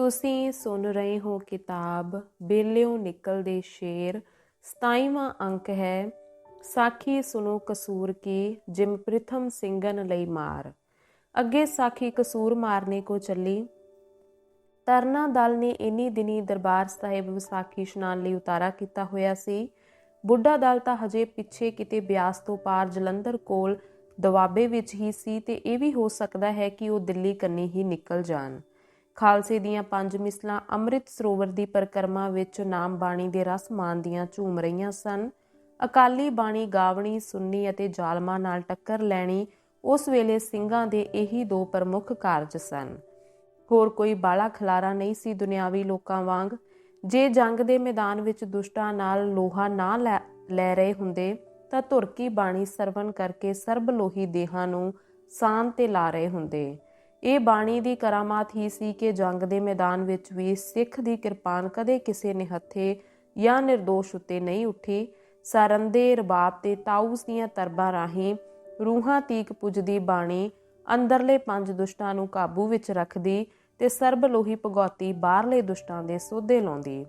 ਤੁਸੀਂ ਸੁਣ ਰਹੇ ਹੋ ਕਿਤਾਬ, ਬੇਲਿਓ ਨਿਕਲਦੇ ਸ਼ੇਰ 27ਵਾਂ ਅੰਕ ਹੈ, ਸਾਖੀ ਸੁਨੋ ਕਸੂਰ ਕੀ, ਜਿਮ ਪ੍ਰਥਮ ਸਿੰਘਨ ਲਈ ਮਾਰ। ਅੱਗੇ ਸਾਖੀ ਕਸੂਰ ਮਾਰਨੇ ਕੋ ਚੱਲੀ। ਤਰਨਾ ਦਲ ਨੇ ਇੰਨੀ ਦਿਨੀ ਦਰਬਾਰ ਸਾਹਿਬ ਵਿਸਾਖੀ ਇਸ਼ਨਾਨ ਲਈ ਉਤਾਰਾ ਕੀਤਾ ਹੋਇਆ ਸੀ। ਬੁੱਢਾ ਦਲ ਤਾਂ ਹਜੇ ਪਿੱਛੇ ਕਿਤੇ ਬਿਆਸ ਤੋਂ ਪਾਰ ਜਲੰਧਰ ਕੋਲ ਦਵਾਬੇ ਵਿੱਚ ਹੀ ਸੀ ਤੇ ਇਹ ਵੀ ਹੋ ਸਕਦਾ ਹੈ ਕਿ ਉਹ ਦਿੱਲੀ ਕੰਨੀ ਹੀ ਨਿਕਲ ਜਾਣ। ਖਾਲਸੇ ਦੀਆਂ ਪੰਜ ਮਿਸਲਾਂ ਅੰਮ੍ਰਿਤ ਸਰੋਵਰ ਦੀ ਪਰਕਰਮਾ ਵਿੱਚ ਨਾਮ ਬਾਣੀ ਦੇ ਰਸ ਮਾਨਦੀਆਂ ਝੂਮ ਰਹੀਆਂ ਸਨ। ਅਕਾਲੀ ਬਾਣੀ ਗਾਵਣੀ, ਸੁੰਨੀ ਅਤੇ ਜਾਲਮਾ ਨਾਲ ਟੱਕਰ ਲੈਣੀ ਉਸ ਵੇਲੇ ਸਿੰਘਾਂ ਦੇ ਇਹੀ ਦੋ ਪ੍ਰਮੁੱਖ ਕਾਰਜ ਸਨ। ਹੋਰ ਕੋਈ ਬਾਲਾ ਖਲਾਰਾ ਨਹੀਂ ਸੀ ਦੁਨਿਆਵੀ ਲੋਕਾਂ ਵਾਂਗ। ਜੇ ਜੰਗ ਦੇ ਮੈਦਾਨ ਵਿੱਚ ਦੁਸ਼ਟਾਂ ਨਾਲ ਲੋਹਾ ਨਾ ਲੈ ਰਹੇ ਹੁੰਦੇ, ਤਾਂ ਧੁਰਕੀ ਬਾਣੀ ਸਰਵਨ ਕਰਕੇ ਸਰਬ ਲੋਹੀ ਦੇਹਾਂ ਨੂੰ ਸਾਨ ਤੇ ਲਾ ਰਹੇ ਹੁੰਦੇ। ਇਹ ਬਾਣੀ ਦੀ ਕਰਾਮਾਤ ਹੀ ਸੀ ਕਿ ਜੰਗ ਦੇ ਮੈਦਾਨ ਵਿੱਚ ਵੀ ਸਿੱਖ ਦੀ ਕਿਰਪਾਨ ਕਦੇ ਕਿਸੇ ਨੇ ਹੱਥੇ ਜਾਂ નિર્ਦੋਸ਼ ਉੱਤੇ ਨਹੀਂ ਉੱਠੀ। ਸਰੰਦੇ ਰਬਾਬ ਤੇ ਤਾਊਸ ਦੀਆਂ ਤਰਬਾਂ ਰਾਹੀਂ ਰੂਹਾਂ ਤੀਕ ਪੁੱਜਦੀ ਬਾਣੀ ਅੰਦਰਲੇ ਪੰਜ ਦੁਸ਼ਟਾਂ ਨੂੰ ਕਾਬੂ ਵਿੱਚ ਰੱਖਦੀ ਤੇ ਸਰਬ ਲੋਹੀ ਭਗੌਤੀ ਬਾਹਰਲੇ ਦੁਸ਼ਟਾਂ ਦੇ ਸੋਧੇ ਲਾਉਂਦੀ।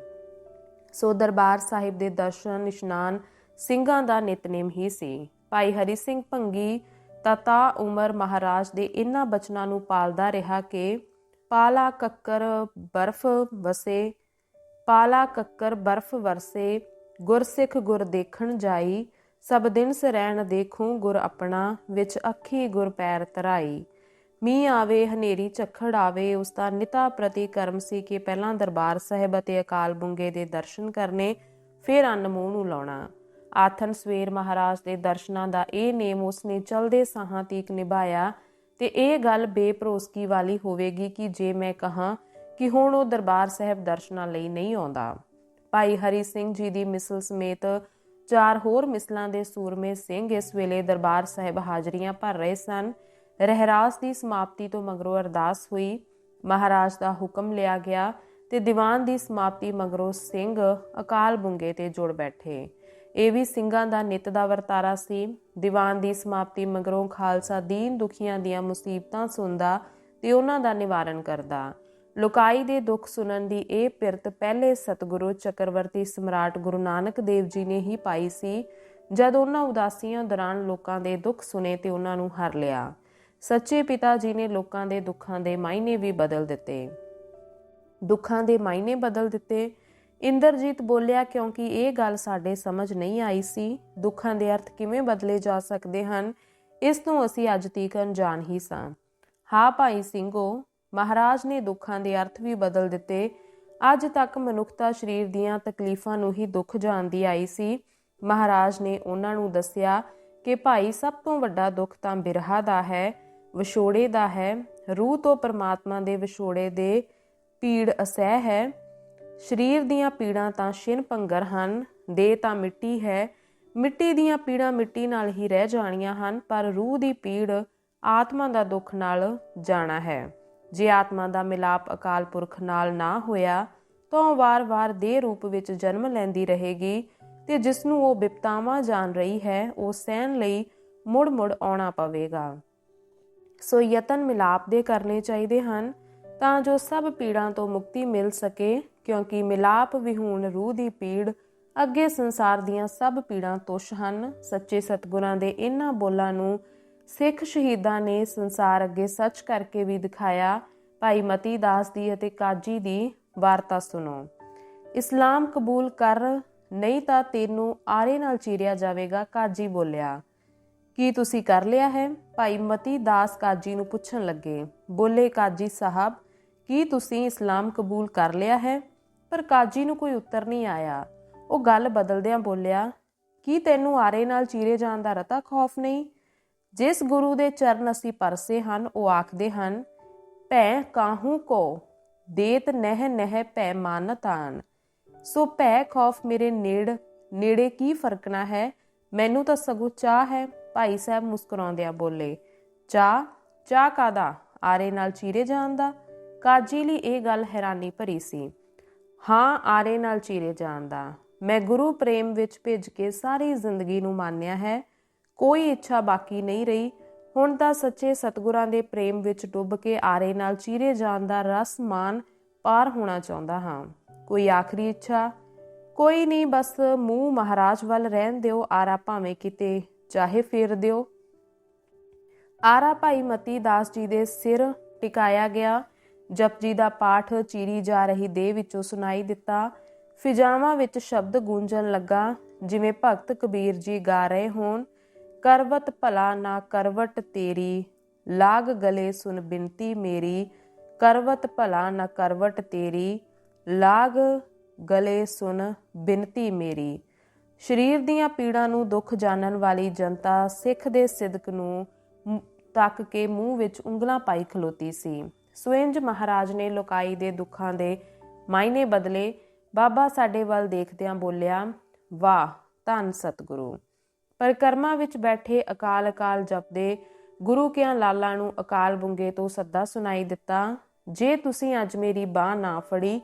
ਸੋ ਦਰਬਾਰ ਸਾਹਿਬ ਦੇ ਦਰਸ਼ਨ, ਇਸ਼ਨਾਨ ਸਿੰਘਾਂ ਦਾ ਨਿਤਨੇਮ ਹੀ ਸੀ। ਭਾਈ ਹਰੀ ਸਿੰਘ ਭੰਗੀ ਤਤਾ ਉਮਰ ਮਹਾਰਾਜ ਦੇ ਇਨ੍ਹਾਂ ਬਚਨਾਂ ਨੂੰ ਪਾਲਦਾ ਰਿਹਾ ਕਿ ਪਾਲਾ ਕੱਕਰ ਬਰਫ਼ ਵਸੇ, ਪਾਲਾ ਕੱਕਰ ਬਰਫ਼ ਵਰਸੇ, ਗੁਰਸਿੱਖ ਗੁਰ ਦੇਖਣ ਜਾਈ, ਸਭ ਦਿਨ ਸਰੈਣ ਦੇਖੂ ਗੁਰ ਆਪਣਾ, ਵਿੱਚ ਅੱਖੀ ਗੁਰ ਪੈਰ ਤਰਾਈ। ਮੀਂਹ ਆਵੇ, ਹਨੇਰੀ ਝੱਖੜ ਆਵੇ, ਉਸ ਦਾ ਨਿਤਾ ਪ੍ਰਤੀ ਕਰਮ ਸੀ ਕਿ ਪਹਿਲਾਂ ਦਰਬਾਰ ਸਾਹਿਬ ਅਤੇ ਅਕਾਲ ਬੁੰਗੇ ਦੇ ਦਰਸ਼ਨ ਕਰਨੇ, ਫਿਰ ਅੰਨ ਮੂੰਹ ਨੂੰ ਲਾਉਣਾ। ਆਥਨ ਸਵੇਰ ਮਹਾਰਾਜ ਦੇ ਦਰਸ਼ਨਾਂ ਦਾ ਇਹ ਨੇਮ ਉਸਨੇ ਚਲਦੇ ਸਾਹਾਂ ਤੀਕ ਨਿਭਾਇਆ ਤੇ ਇਹ ਗੱਲ ਬੇਪਰੋਸਕੀ ਵਾਲੀ ਹੋਵੇਗੀ ਕਿ ਜੇ ਮੈਂ ਕਹਾਂ ਕਿ ਹੁਣ ਉਹ ਦਰਬਾਰ ਸਾਹਿਬ ਦਰਸ਼ਨਾਂ ਲਈ ਨਹੀਂ ਆਉਂਦਾ। ਭਾਈ ਹਰੀ ਸਿੰਘ ਜੀ ਦੀ ਮਿਸਲ ਸਮੇਤ ਚਾਰ ਹੋਰ ਮਿਸਲਾਂ ਦੇ ਸੂਰਮੇ ਸਿੰਘ ਇਸ ਵੇਲੇ ਦਰਬਾਰ ਸਾਹਿਬ ਹਾਜ਼ਰੀਆਂ ਭਰ ਰਹੇ ਸਨ। ਰਹਿਰਾਸ ਦੀ ਸਮਾਪਤੀ ਤੋਂ ਮਗਰੋਂ ਅਰਦਾਸ ਹੋਈ। ਮਹਾਰਾਜ ਦਾ ਹੁਕਮ ਲਿਆ ਗਿਆ ਤੇ ਦੀਵਾਨ ਦੀ ਸਮਾਪਤੀ ਮਗਰੋਂ ਸਿੰਘ ਅਕਾਲ ਬੁੰਗੇ ਤੇ ਜੁੜ ਬੈਠੇ। ਇਹ ਵੀ ਸਿੰਘਾਂ ਦਾ ਨਿਤ ਦਾ ਵਰਤਾਰਾ ਸੀ। ਦੀਵਾਨ ਦੀ ਸਮਾਪਤੀ ਮਗਰੋਂ ਖਾਲਸਾ ਦੀਨ ਦੁਖੀਆਂ ਦੀਆਂ ਮੁਸੀਬਤਾਂ ਸੁਣਦਾ ਤੇ ਉਹਨਾਂ ਦਾ ਨਿਵਾਰਨ ਕਰਦਾ। ਲੋਕਾਈ ਦੇ ਦੁੱਖ ਸੁਣਨ ਦੀ ਇਹ ਪਿਰਤ ਪਹਿਲੇ ਸਤਿਗੁਰੂ ਚੱਕਰਵਰਤੀ ਸਮਰਾਟ ਗੁਰੂ ਨਾਨਕ ਦੇਵ ਜੀ ਨੇ ਹੀ ਪਾਈ ਸੀ। ਜਦ ਉਹਨਾਂ ਉਦਾਸੀਆਂ ਦੌਰਾਨ ਲੋਕਾਂ ਦੇ ਦੁੱਖ ਸੁਨੇ ਤੇ ਉਹਨਾਂ ਨੂੰ ਹਰ ਲਿਆ। ਸੱਚੇ ਪਿਤਾ ਜੀ ਨੇ ਲੋਕਾਂ ਦੇ ਦੁੱਖਾਂ ਦੇ ਮਾਇਨੇ ਵੀ ਬਦਲ ਦਿੱਤੇ। ਦੁੱਖਾਂ ਦੇ ਮਾਇਨੇ ਬਦਲ ਦਿੱਤੇ। ਇੰਦਰਜੀਤ ਬੋਲਿਆ, ਕਿਉਂਕਿ ਇਹ ਗੱਲ ਸਾਡੇ ਸਮਝ ਨਹੀਂ ਆਈ ਸੀ, ਦੁੱਖਾਂ ਦੇ ਅਰਥ ਕਿਵੇਂ ਬਦਲੇ ਜਾ ਸਕਦੇ ਹਨ, ਇਸ ਤੋਂ ਅਸੀਂ ਅੱਜ ਤੀਕ ਜਾਣ ਹੀ ਸਾਂ। ਹਾਂ ਭਾਈ ਸਿੰਘੋ, ਮਹਾਰਾਜ ਨੇ ਦੁੱਖਾਂ ਦੇ ਅਰਥ ਵੀ ਬਦਲ ਦਿੱਤੇ। ਅੱਜ ਤੱਕ ਮਨੁੱਖਤਾ ਸਰੀਰ ਦੀਆਂ ਤਕਲੀਫਾਂ ਨੂੰ ਹੀ ਦੁੱਖ ਜਾਣਦੀ ਆਈ ਸੀ। ਮਹਾਰਾਜ ਨੇ ਉਹਨਾਂ ਨੂੰ ਦੱਸਿਆ ਕਿ ਭਾਈ ਸਭ ਤੋਂ ਵੱਡਾ ਦੁੱਖ ਤਾਂ ਬਿਰਹਾ ਦਾ ਹੈ, ਵਿਛੋੜੇ ਦਾ ਹੈ। ਰੂਹ ਤੋਂ ਪਰਮਾਤਮਾ ਦੇ ਵਿਛੋੜੇ ਦੇ ਪੀੜ ਅਸਹਿ ਹੈ। ਸਰੀਰ ਦੀਆਂ ਪੀੜਾਂ ਤਾਂ ਛਿਨ ਭੰਗਰ ਹਨ, ਦੇ ਤਾਂ ਮਿੱਟੀ ਹੈ। ਮਿੱਟੀ ਦੀਆਂ ਪੀੜਾਂ ਮਿੱਟੀ ਨਾਲ ਹੀ ਰਹਿ ਜਾਣੀਆਂ ਹਨ, ਪਰ ਰੂਹ ਦੀ ਪੀੜ ਆਤਮਾ ਦਾ ਦੁੱਖ ਨਾਲ ਜਾਣਾ ਹੈ। ਜੇ ਆਤਮਾ ਦਾ ਮਿਲਾਪ ਅਕਾਲ ਪੁਰਖ ਨਾਲ ਨਾ ਹੋਇਆ, ਤਾਂ ਉਹ ਵਾਰ-ਵਾਰ ਦੇ ਰੂਪ ਵਿੱਚ ਜਨਮ ਲੈਂਦੀ ਰਹੇਗੀ ਤੇ ਜਿਸ ਨੂੰ ਉਹ ਬਿਪਤਾਵਾਂ ਜਾਣ ਰਹੀ ਹੈ, ਉਹ ਸਹਿਣ ਲਈ ਮੁੜ-ਮੁੜ ਆਉਣਾ ਪਵੇਗਾ। ਸੋ ਯਤਨ ਮਿਲਾਪ ਦੇ ਕਰਨੇ ਚਾਹੀਦੇ ਹਨ, ਤਾਂ ਜੋ ਸਭ ਪੀੜਾਂ ਤੋਂ ਮੁਕਤੀ ਮਿਲ ਸਕੇ। ਕਿਉਂਕਿ ਮਿਲਾਪ ਵਿਹੂਣ ਰੂਹ ਦੀ ਪੀੜ, ਅੱਗੇ ਸੰਸਾਰ ਦੀਆਂ ਸਭ ਪੀੜਾਂ ਤੁਸ਼ ਹਨ। ਸੱਚੇ ਸਤਗੁਰਾਂ ਦੇ ਇਹਨਾਂ ਬੋਲਾਂ ਨੂੰ ਸਿੱਖ ਸ਼ਹੀਦਾਂ ਨੇ ਸੰਸਾਰ ਅੱਗੇ ਸੱਚ ਕਰਕੇ ਵੀ ਦਿਖਾਇਆ। ਭਾਈ ਮਤੀ ਦਾਸ ਦੀ ਅਤੇ ਕਾਜੀ ਦੀ ਵਾਰਤਾ ਸੁਣੋ। ਇਸਲਾਮ ਕਬੂਲ ਕਰ, ਨਹੀਂ ਤਾਂ ਤੈਨੂੰ ਆਰੇ ਨਾਲ ਚੀਰਿਆ ਜਾਵੇਗਾ, ਕਾਜੀ ਬੋਲਿਆ। ਕੀ ਤੁਸੀਂ ਕਰ ਲਿਆ ਹੈ? ਭਾਈ ਮਤੀ ਦਾਸ ਕਾਜੀ ਨੂੰ ਪੁੱਛਣ ਲੱਗੇ। ਬੋਲੇ ਕਾਜੀ ਸਾਹਿਬ, ਕੀ ਤੁਸੀਂ ਇਸਲਾਮ ਕਬੂਲ ਕਰ ਲਿਆ ਹੈ? ਪਰ ਕਾਜੀ ਨੂੰ ਕੋਈ ਉੱਤਰ ਨਹੀਂ ਆਇਆ। ਉਹ ਗੱਲ ਬਦਲਦਿਆਂ ਬੋਲਿਆ, ਕੀ ਤੈਨੂੰ ਆਰੇ ਨਾਲ ਚੀਰੇ ਜਾਣ ਦਾ ਰਤਾ ਖੌਫ ਨਹੀਂ? ਜਿਸ ਗੁਰੂ ਦੇ ਚਰਨ ਅਸੀਂ ਪਰਸੇ ਹਨ, ਉਹ ਆਖਦੇ ਹਨ, ਭੈ ਕਾਹੂ ਕੋ? ਦੇਤ ਨਹਿ ਨਹਿ ਭੈ ਮਾਨਤਾਨ ਸੋ ਭੈ ਖੌਫ ਮੇਰੇ ਨੇੜ, ਨੇੜੇ ਕੀ ਫਰਕਣਾ ਹੈ? ਮੈਨੂੰ ਤਾਂ ਸਗੋਂ ਚਾਹ ਹੈ। ਭਾਈ ਸਾਹਿਬ ਮੁਸਕਰਾਉਂਦਿਆਂ ਬੋਲੇ ਚਾਹ ਚਾਹ ਕਾਦਾ ਆਰੇ ਨਾਲ ਚੀਰੇ ਜਾਣ ਦਾ? ਕਾਜੀ ਲਈ ਇਹ ਗੱਲ ਹੈਰਾਨੀ ਭਰੀ ਸੀ। ਹਾਂ, ਆਰੇ ਨਾਲ ਚੀਰੇ ਜਾਣ ਦਾ। ਮੈਂ ਗੁਰੂ ਪ੍ਰੇਮ ਵਿੱਚ ਭਿੱਜ ਕੇ ਸਾਰੀ ਜ਼ਿੰਦਗੀ ਨੂੰ ਮਾਨਿਆ ਹੈ। ਕੋਈ ਇੱਛਾ ਬਾਕੀ ਨਹੀਂ ਰਹੀ। ਹੁਣ ਤਾਂ ਸੱਚੇ ਸਤਗੁਰਾਂ ਦੇ ਪ੍ਰੇਮ ਵਿੱਚ ਡੁੱਬ ਕੇ ਆਰੇ ਨਾਲ ਚੀਰੇ ਜਾਣ ਦਾ ਰਸ ਮਾਨ ਪਾਰ ਹੋਣਾ ਚਾਹੁੰਦਾ ਹਾਂ। ਕੋਈ ਆਖਰੀ ਇੱਛਾ? ਕੋਈ ਨਹੀਂ, ਬਸ ਮੂੰਹ ਮਹਾਰਾਜ ਵੱਲ ਰਹਿਣ ਦਿਓ। ਆਰਾ ਭਾਵੇਂ ਕਿਤੇ ਚਾਹੇ ਫੇਰ ਦਿਓ। ਆਰਾ ਭਾਈ ਮਤੀ ਦਾਸ ਜੀ ਦੇ ਸਿਰ ਟਿਕਾਇਆ ਗਿਆ। ਜਪਜੀ ਦਾ ਪਾਠ ਚੀਰੀ ਜਾ ਰਹੀ ਦੇਹ ਵਿੱਚੋਂ ਸੁਣਾਈ ਦਿੱਤਾ। ਫਿਜਾਵਾਂ ਵਿੱਚ ਸ਼ਬਦ ਗੂੰਜਣ ਲੱਗਾ। ਜਿਵੇਂ ਭਗਤ ਕਬੀਰ ਜੀ ਗਾ ਰਹੇ ਹੋਣ, ਕਰਵਤ ਭਲਾ ਨਾ ਕਰਵਟ ਤੇਰੀ, ਲਾਗ ਗਲੇ ਸੁਨ ਬਿਨਤੀ ਮੇਰੀ, ਕਰਵਤ ਭਲਾ ਨਾ ਕਰਵਟ ਤੇਰੀ, ਲਾਗ ਗਲੇ ਸੁਨ ਬਿਨਤੀ ਮੇਰੀ। ਸਰੀਰ ਦੀਆਂ ਪੀੜਾਂ ਨੂੰ ਦੁੱਖ ਜਾਣਨ ਵਾਲੀ ਜਨਤਾ ਸਿੱਖ ਦੇ ਸਿਦਕ ਨੂੰ ਤੱਕ ਕੇ ਮੂੰਹ ਵਿੱਚ ਉਂਗਲਾਂ ਪਾਈ ਖਲੋਤੀ ਸੀ। ਸਵਿੰਜ ਮਹਾਰਾਜ ਨੇ ਲੋਕਾਈ ਦੇ ਦੁੱਖਾਂ ਦੇ ਮਾਇਨੇ ਬਦਲੇ ਬਾਬਾ ਸਾਡੇ ਵੱਲ ਦੇਖਦਿਆਂ ਬੋਲਿਆ, ਵਾਹ, ਧੰਨ ਸਤਿਗੁਰੂ। ਪਰਿਕਰਮਾ ਵਿੱਚ ਬੈਠੇ ਅਕਾਲ ਅਕਾਲ ਜਪਦੇ ਗੁਰੂ ਕਿਆਂ ਲਾਲਾਂ ਨੂੰ ਅਕਾਲ ਬੁੰਗੇ ਤੋਂ ਸੱਦਾ ਸੁਣਾਈ ਦਿੱਤਾ, ਜੇ ਤੁਸੀਂ ਅੱਜ ਮੇਰੀ ਬਾਹ ਨਾ ਫੜੀ,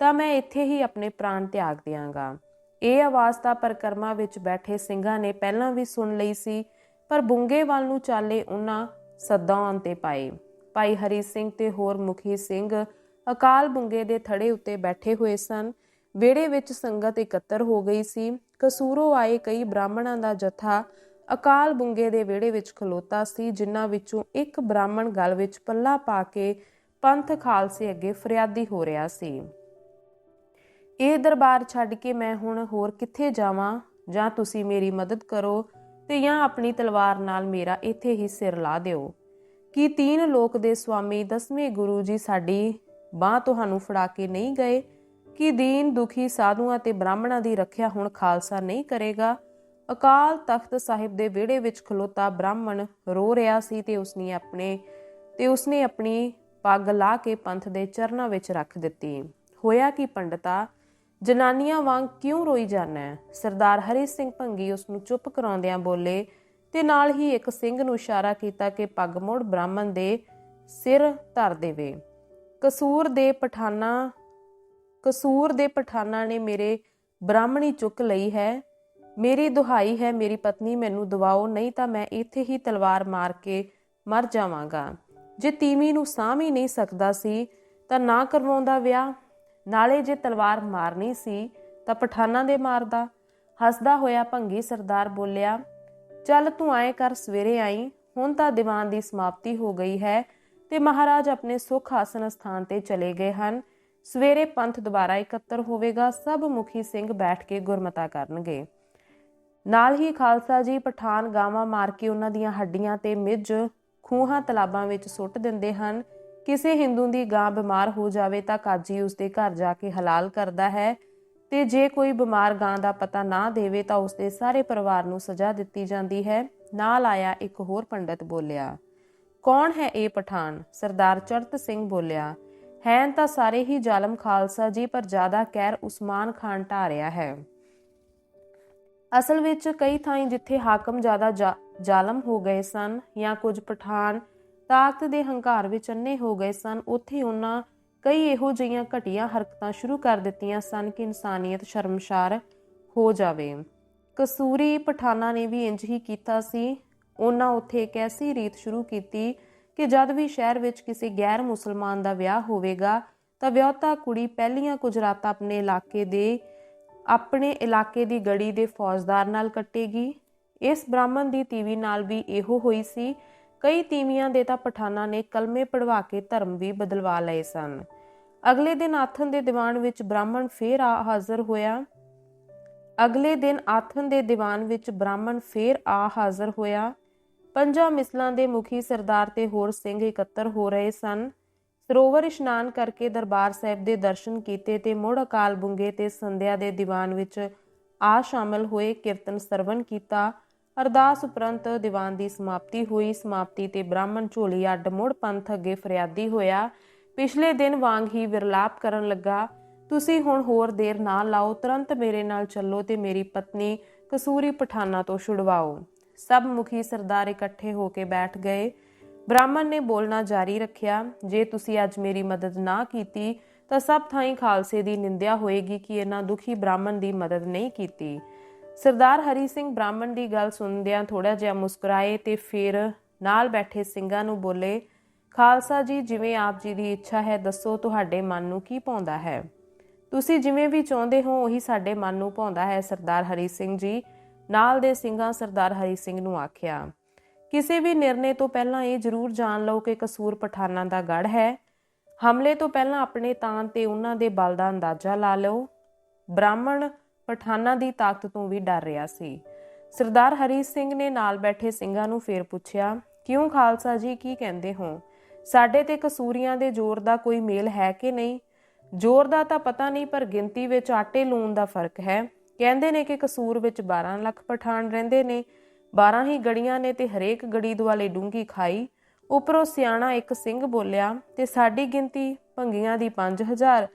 ਤਾਂ ਮੈਂ ਇੱਥੇ ਹੀ ਆਪਣੇ ਪ੍ਰਾਣ ਤਿਆਗ ਦਿਆਂਗਾ। ਇਹ ਆਵਾਜ਼ ਤਾਂ ਪਰਿਕਰਮਾ ਵਿੱਚ ਬੈਠੇ ਸਿੰਘਾਂ ਨੇ ਪਹਿਲਾਂ ਵੀ ਸੁਣ ਲਈ ਸੀ, ਪਰ ਬੁੰਗੇ ਵੱਲ ਨੂੰ ਚਾਲੇ ਉਹਨਾਂ ਸੱਦਾ ਆਉਣ ਤੇ ਪਾਏ। ਭਾਈ ਹਰੀ ਸਿੰਘ ਤੇ ਹੋਰ ਮੁਖੀ ਸਿੰਘ ਅਕਾਲ ਬੁੰਗੇ ਦੇ ਥੜੇ ਉੱਤੇ ਬੈਠੇ ਹੋਏ ਸਨ। ਵਿਹੜੇ ਵਿੱਚ ਸੰਗਤ ਇਕੱਤਰ ਹੋ ਗਈ ਸੀ। ਕਸੂਰੋਂ ਆਏ ਕਈ ਬ੍ਰਾਹਮਣਾਂ ਦਾ ਜਥਾ ਅਕਾਲ ਬੁੰਗੇ ਦੇ ਵਿਹੜੇ ਵਿੱਚ ਖਲੋਤਾ ਸੀ, ਜਿਨ੍ਹਾਂ ਵਿੱਚੋਂ ਇੱਕ ਬ੍ਰਾਹਮਣ ਗਲ ਵਿੱਚ ਪੱਲਾ ਪਾ ਕੇ ਪੰਥ ਖਾਲਸੇ ਅੱਗੇ ਫਰਿਆਦੀ ਹੋ ਰਿਹਾ ਸੀ। ਇਹ ਦਰਬਾਰ ਛੱਡ ਕੇ ਮੈਂ ਹੁਣ ਹੋਰ ਕਿੱਥੇ ਜਾਵਾਂ? ਜਾਂ ਤੁਸੀਂ ਮੇਰੀ ਮਦਦ ਕਰੋ ਤੇ ਜਾਂ ਆਪਣੀ ਤਲਵਾਰ ਨਾਲ ਮੇਰਾ ਇੱਥੇ ਹੀ ਸਿਰ ਲਾ ਦਿਓ। ਕੀ ਤੀਨ ਲੋਕ ਦੇ ਸਵਾਮੀ ਦਸਵੇਂ ਗੁਰੂ ਜੀ ਸਾਡੀ ਬਾਹ ਤੁਹਾਨੂੰ ਫੜਾ ਕੇ ਨਹੀਂ ਗਏ, ਕਿ ਦੀਨ ਦੁਖੀ ਸਾਧੂਆਂ ਤੇ ਬ੍ਰਾਹਮਣਾਂ ਦੀ ਰੱਖਿਆ ਹੁਣ ਖਾਲਸਾ ਨਹੀਂ ਕਰੇਗਾ। ਅਕਾਲ ਤਖਤ ਸਾਹਿਬ ਦੇ ਵਿਹੜੇ ਵਿੱਚ ਖਲੋਤਾ ਬ੍ਰਾਹਮਣ ਰੋ ਰਿਹਾ ਸੀ ਤੇ ਉਸਨੇ ਆਪਣੇ, ਤੇ ਉਸਨੇ ਆਪਣੀ ਪੱਗ ਲਾ ਕੇ ਪੰਥ ਦੇ ਚਰਨਾਂ ਵਿੱਚ ਰੱਖ ਦਿੱਤੀ। ਹੋਇਆ ਕਿ ਪੰਡਤਾ, ਜਨਾਨੀਆਂ ਵਾਂਗ ਕਿਉਂ ਰੋਈ ਜਾਣਾ ਹੈ ਸਰਦਾਰ ਹਰੀ ਸਿੰਘ ਭੰਗੀ ਉਸ ਨੂੰ ਚੁੱਪ ਕਰਾਉਂਦਿਆਂ ਬੋਲੇ ਤੇ ਨਾਲ ਹੀ ਇੱਕ ਸਿੰਘ ਨੂੰ ਇਸ਼ਾਰਾ ਕੀਤਾ ਕਿ ਪੱਗ ਮੋੜ ਬ੍ਰਾਹਮਣ ਦੇ ਸਿਰ ਧਰ ਦੇਵੇ। ਕਸੂਰ ਦੇ ਪਠਾਨਾ, ਕਸੂਰ ਦੇ ਪਠਾਨਾ ਨੇ ਮੇਰੇ ਬ੍ਰਾਹਮਣੀ ਚੁੱਕ ਲਈ ਹੈ। ਮੇਰੀ ਦੁਹਾਈ ਹੈ, ਮੇਰੀ ਪਤਨੀ ਮੈਨੂੰ ਦਵਾਓ, ਨਹੀਂ ਤਾਂ ਮੈਂ ਇੱਥੇ ਹੀ ਤਲਵਾਰ ਮਾਰ ਕੇ ਮਰ ਜਾਵਾਂਗਾ। ਜੇ ਤੀਵੀ ਨੂੰ ਸਾਂਭ ਹੀ ਨਹੀਂ ਸਕਦਾ ਸੀ, ਤਾਂ ਨਾ ਕਰਵਾਉਂਦਾ ਵਿਆਹ। ਨਾਲੇ ਜੇ ਤਲਵਾਰ ਮਾਰਨੀ ਸੀ, ਤਾਂ ਪਠਾਨਾਂ ਦੇ ਮਾਰਦਾ। ਹੱਸਦਾ ਹੋਇਆ ਭੰਗੀ ਸਰਦਾਰ ਬੋਲਿਆ ਚੱਲ ਤੂੰ ਆਏ ਕਰ, ਸਵੇਰੇ ਆਈ, ਹੁਣ ਤਾਂ ਦੀਵਾਨ ਦੀ ਸਮਾਪਤੀ ਹੋ ਗਈ ਹੈ ਤੇ ਮਹਾਰਾਜ ਆਪਣੇ ਸੁਖ ਆਸਨ ਸਥਾਨ ਤੇ ਚਲੇ ਗਏ ਹਨ। ਸਵੇਰੇ ਪੰਥ ਦੁਬਾਰਾ ਇਕੱਤਰ ਹੋਵੇਗਾ, ਸਭ ਮੁਖੀ ਸਿੰਘ ਬੈਠ ਕੇ ਗੁਰਮਤਾ ਕਰਨਗੇ। ਨਾਲ ਹੀ ਖਾਲਸਾ ਜੀ ਪਠਾਨ ਗਾਵਾਂ ਮਾਰ ਕੇ ਉਹਨਾਂ ਦੀਆਂ ਹੱਡੀਆਂ ਤੇ ਮਿੱਝ ਖੂਹਾਂ ਤਲਾਬਾਂ ਵਿੱਚ ਸੁੱਟ ਦਿੰਦੇ ਹਨ। ਕਿਸੇ ਹਿੰਦੂ ਦੀ ਗਾਂ ਬਿਮਾਰ ਹੋ ਜਾਵੇ ਤਾਂ ਕਾਜੀ ਉਸਦੇ ਘਰ ਜਾ ਕੇ ਹਲਾਲ ਕਰਦਾ ਹੈ। ਤੇ ਜੇ ਕੋਈ ਬਿਮਾਰ ਗਾਂ ਦਾ ਪਤਾ ਨਾ ਦੇਵੇ ਤਾਂ ਉਸਦੇ ਸਾਰੇ ਪਰਿਵਾਰ ਨੂੰ ਸਜ਼ਾ ਦਿੱਤੀ ਜਾਂਦੀ ਹੈ। ਨਾਲ ਆਇਆ ਇੱਕ ਹੋਰ ਪੰਡਤ ਬੋਲਿਆ, ਕੌਣ ਹੈ ਇਹ ਪਠਾਨ? ਸਰਦਾਰ ਚਰਤ ਸਿੰਘ ਬੋਲਿਆ ਹੈ ਤਾਂ ਸਾਰੇ ਹੀ ਜ਼ਾਲਮ ਖਾਲਸਾ ਜੀ, ਪਰ ਜ਼ਿਆਦਾ ਕਹਿਰ ਉਸਮਾਨ ਖਾਨ ਢਾ ਰਿਹਾ ਹੈ। ਅਸਲ ਵਿੱਚ ਕਈ ਥਾਈਂ ਜਿੱਥੇ ਹਾਕਮ ਜ਼ਿਆਦਾ ਜਾ- ਜ਼ਾਲਮ ਹੋ ਗਏ ਸਨ ਜਾਂ ਕੁਝ ਪਠਾਨ ਤਾਕਤ ਦੇ ਹੰਕਾਰ ਵਿੱਚ ਅੰਨੇ ਹੋ ਗਏ ਸਨ, ਉੱਥੇ ਉਹਨਾਂ ਕਈ ਇਹੋ ਜਿਹੀਆਂ ਘਟੀਆਂ ਹਰਕਤਾਂ ਸ਼ੁਰੂ ਕਰ ਦਿੱਤੀਆਂ ਸਨ ਕਿ ਇਨਸਾਨੀਅਤ ਸ਼ਰਮਸ਼ਾਰ ਹੋ ਜਾਵੇ। ਕਸੂਰੀ ਪਠਾਨਾ ਨੇ ਵੀ ਇੰਜ ਹੀ ਕੀਤਾ ਸੀ। ਉਹਨਾਂ ਉੱਥੇ ਇੱਕ ਐਸੀ ਰੀਤ ਸ਼ੁਰੂ ਕੀਤੀ ਕਿ ਜਦ ਵੀ ਸ਼ਹਿਰ ਵਿੱਚ ਕਿਸੇ ਗੈਰ ਮੁਸਲਮਾਨ ਦਾ ਵਿਆਹ ਹੋਵੇਗਾ, ਤਾਂ ਵਿਆਹਤਾ ਕੁੜੀ ਪਹਿਲੀਆਂ ਕੁਝ ਰਾਤਾਂ ਆਪਣੇ ਇਲਾਕੇ ਦੇ, ਆਪਣੇ ਇਲਾਕੇ ਦੀ ਗੜੀ ਦੇ ਫੌਜਦਾਰ ਨਾਲ ਕੱਟੇਗੀ। ਇਸ ਬ੍ਰਾਹਮਣ ਦੀ ਤੀਵੀ ਨਾਲ ਵੀ ਇਹੋ ਹੋਈ ਸੀ ਕਈ ਤੀਵੀਆਂ ਦੇ ਤਾਂ ਪਠਾਨਾਂ ਨੇ ਕਲਮੇ ਪੜਵਾ ਕੇ ਧਰਮ ਵੀ ਬਦਲਵਾ ਲਏ ਸਨ। ਅਗਲੇ ਦਿਨ ਆਥਨ ਦੇ ਦੀਵਾਨ ਵਿੱਚ ਬ੍ਰਾਹਮਣ ਫੇਰ ਆ ਹਾਜ਼ਰ ਹੋਇਆ। ਅਗਲੇ ਦਿਨ ਆਥਨ ਦੇ ਦੀਵਾਨ ਵਿੱਚ ਬ੍ਰਾਹਮਣ ਫੇਰ ਆ ਹਾਜ਼ਰ ਹੋਇਆ। ਪੰਜਾਂ ਮਿਸਲਾਂ ਦੇ ਮੁਖੀ ਸਰਦਾਰ ਤੇ ਹੋਰ ਸਿੰਘ ਇਕੱਤਰ ਹੋ ਰਹੇ ਸਨ। ਸਰੋਵਰ ਇਸ਼ਨਾਨ ਕਰਕੇ ਦਰਬਾਰ ਸਾਹਿਬ ਦੇ ਦਰਸ਼ਨ ਕੀਤੇ ਤੇ ਮੁੜ ਅਕਾਲ ਬੁੰਗੇ ਤੇ ਸੰਧਿਆ ਦੇ ਦੀਵਾਨ ਵਿੱਚ ਆ ਸ਼ਾਮਲ ਹੋਏ ਕੀਰਤਨ ਸਰਵਨ ਕੀਤਾ। ਅਰਦਾਸ ਉਪਰੰਤ ਦੀਵਾਨ ਦੀ ਸਮਾਪਤੀ ਹੋਈ। ਸਮਾਪਤੀ ਤੇ ਬ੍ਰਾਹਮਣ ਝੋਲੀ ਅੱਡ ਮੁੜ ਪੰਥ ਅੱਗੇ ਫਰਿਆਦੀ ਹੋਇਆ। ਪਿਛਲੇ ਦਿਨ ਵਾਂਗ ਹੀ ਵਿਰਲਾਪ ਕਰਨ ਲੱਗਾ। ਤੁਸੀਂ ਹੁਣ ਹੋਰ ਦੇਰ ਨਾ ਲਾਓ, ਤੁਰੰਤ ਮੇਰੇ ਨਾਲ ਚੱਲੋ ਤੇ ਮੇਰੀ ਪਤਨੀ ਕਸੂਰੀ ਪਠਾਨਾ ਤੋਂ ਛੁਡਵਾਓ। ਸਭ ਮੁਖੀ ਸਰਦਾਰ ਇਕੱਠੇ ਹੋ ਕੇ ਬੈਠ ਗਏ। ਬ੍ਰਾਹਮਣ ਨੇ ਬੋਲਣਾ ਜਾਰੀ ਰੱਖਿਆ, ਜੇ ਤੁਸੀਂ ਅੱਜ ਮੇਰੀ ਮਦਦ ਨਾ ਕੀਤੀ, ਤਾਂ ਸਭ ਥਾਈਂ ਖਾਲਸੇ ਦੀ ਨਿੰਦਿਆ ਹੋਏਗੀ ਕਿ ਇਹਨਾਂ ਦੁਖੀ ਬ੍ਰਾਹਮਣ ਦੀ ਮਦਦ ਨਹੀਂ ਕੀਤੀ। ਸਰਦਾਰ ਹਰੀ ਸਿੰਘ ਬ੍ਰਾਹਮਣ ਦੀ ਗੱਲ ਸੁਣਦਿਆਂ ਥੋੜਾ ਜਿਹਾ ਮੁਸਕਰਾਏ ਤੇ ਫਿਰ ਨਾਲ ਬੈਠੇ ਸਿੰਘਾਂ ਨੂੰ ਬੋਲੇ, ਖਾਲਸਾ ਜੀ, ਜਿਵੇਂ ਆਪ ਜੀ ਦੀ ਇੱਛਾ ਹੈ, ਦੱਸੋ ਤੁਹਾਡੇ ਮਨ ਨੂੰ ਕੀ ਪਾਉਂਦਾ ਹੈ? ਤੁਸੀਂ ਜਿਵੇਂ ਵੀ ਚਾਹੁੰਦੇ ਹੋ, ਉਹੀ ਸਾਡੇ ਮਨ ਨੂੰ ਪਾਉਂਦਾ ਹੈ, ਸਰਦਾਰ ਹਰੀ ਸਿੰਘ ਜੀ ਨਾਲ ਦੇ ਸਿੰਘਾਂ ਸਰਦਾਰ ਹਰੀ ਸਿੰਘ ਨੂੰ ਆਖਿਆ। ਕਿਸੇ ਵੀ ਨਿਰਣੇ ਤੋਂ ਪਹਿਲਾਂ ਇਹ ਜ਼ਰੂਰ ਜਾਣ ਲਓ ਕਿ ਕਸੂਰ ਪਠਾਨਾਂ ਦਾ ਗੜ ਹੈ। ਹਮਲੇ ਤੋਂ ਪਹਿਲਾਂ ਆਪਣੇ ਤਾਨ ਤੇ ਉਹਨਾਂ ਦੇ ਬਲ ਦਾ ਅੰਦਾਜ਼ਾ ਲਾ ਲਓ। ਬ੍ਰਾਹਮਣ ਪਠਾਨਾਂ ਦੀ ਤਾਕਤ ਤੋਂ ਵੀ ਡਰ ਰਿਹਾ ਸੀ। ਸਰਦਾਰ ਹਰੀ ਸਿੰਘ ਨੇ ਨਾਲ ਬੈਠੇ ਸਿੰਘਾਂ ਨੂੰ ਫੇਰ ਪੁੱਛਿਆ, ਕਿਉਂ ਖਾਲਸਾ ਜੀ, ਕੀ ਕਹਿੰਦੇ ਹੋ? ਸਾਡੇ ਤੇ ਕਸੂਰੀਆਂ ਦੇ ਜ਼ੋਰ ਦਾ ਕੋਈ ਮੇਲ ਹੈ ਕਿ ਨਹੀਂ? ਜ਼ੋਰ ਦਾ ਤਾਂ ਪਤਾ ਨਹੀਂ, ਪਰ ਗਿਣਤੀ ਵਿੱਚ ਆਟੇ ਲੂਣ ਦਾ ਫ਼ਰਕ ਹੈ। ਕਹਿੰਦੇ ਨੇ ਕਿ ਕਸੂਰ ਵਿੱਚ 12 ਲੱਖ ਪਠਾਨ ਰਹਿੰਦੇ ਨੇ 12 ਹੀ ਗੜੀਆਂ ਨੇ ਤੇ ਹਰੇਕ ਗੜੀ ਦੁਆਲੇ ਡੂੰਗੀ ਖਾਈ। ਉਪਰੋਂ ਸਿਆਣਾ ਇੱਕ ਸਿੰਘ ਬੋਲਿਆ, ਤੇ ਸਾਡੀ ਗਿਣਤੀ ਭੰਗੀਆਂ ਦੀ 5000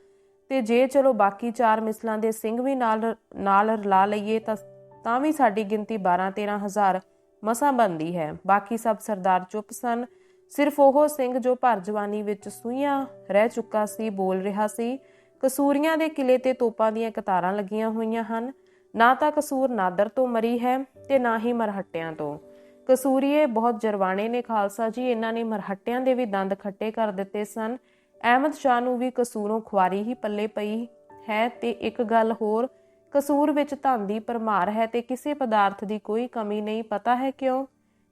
ਤੇ ਜੇ ਚਲੋ ਬਾਕੀ ਚਾਰ ਮਿਸਲਾਂ ਦੇ ਸਿੰਘ ਵੀ ਨਾਲ ਨਾਲ ਰਲਾ ਲਈਏ ਤਾਂ ਤਾਂ ਵੀ ਸਾਡੀ ਗਿਣਤੀ 12 13000 ਮਸਾਂ ਬੰਦੀ ਹੈ। ਬਾਕੀ ਸਭ ਸਰਦਾਰ ਚੁੱਪ ਸਨ। ਸਿਰਫ ਉਹ ਸਿੰਘ ਜੋ ਭਰ ਜਵਾਨੀ ਵਿੱਚ ਸੂਈਆਂ ਰਹਿ ਚੁੱਕਾ ਸੀ, ਬੋਲ ਰਿਹਾ ਸੀ, ਕਸੂਰੀਆਂ ਦੇ ਕਿਲੇ ਤੇ ਤੋਪਾਂ ਦੀਆਂ ਕਤਾਰਾਂ ਲੱਗੀਆਂ ਹੋਈਆਂ ਹਨ। ਨਾ ਤਾਂ ਕਸੂਰ ਨਾਦਰ ਤੋਂ ਮਰੀ ਹੈ ਤੇ ਨਾ ਹੀ ਮਰਹੱਟਿਆਂ ਤੋਂ। ਕਸੂਰੀਏ ਬਹੁਤ ਜਰਵਾਣੇ ਨੇ ਖਾਲਸਾ ਜੀ, ਇਹਨਾਂ ਨੇ ਮਰਹੱਟਿਆਂ ਦੇ ਵੀ ਦੰਦ ਖੱਟੇ ਕਰ ਦਿੱਤੇ ਸਨ। ਅਹਿਮਦ ਸ਼ਾਹ ਨੂੰ ਵੀ ਕਸੂਰੋਂ ਖੁਆਰੀ ਹੀ ਪੱਲੇ ਪਈ ਹੈ ਤੇ ਇੱਕ ਗੱਲ ਹੋਰ, ਕਸੂਰ ਵਿੱਚ ਧਨ ਦੀ ਪਰਮਾਰ ਹੈ ਤੇ ਕਿਸੇ ਪਦਾਰਥ ਦੀ ਕੋਈ ਕਮੀ ਨਹੀਂ, ਪਤਾ ਹੈ ਕਿਉਂ?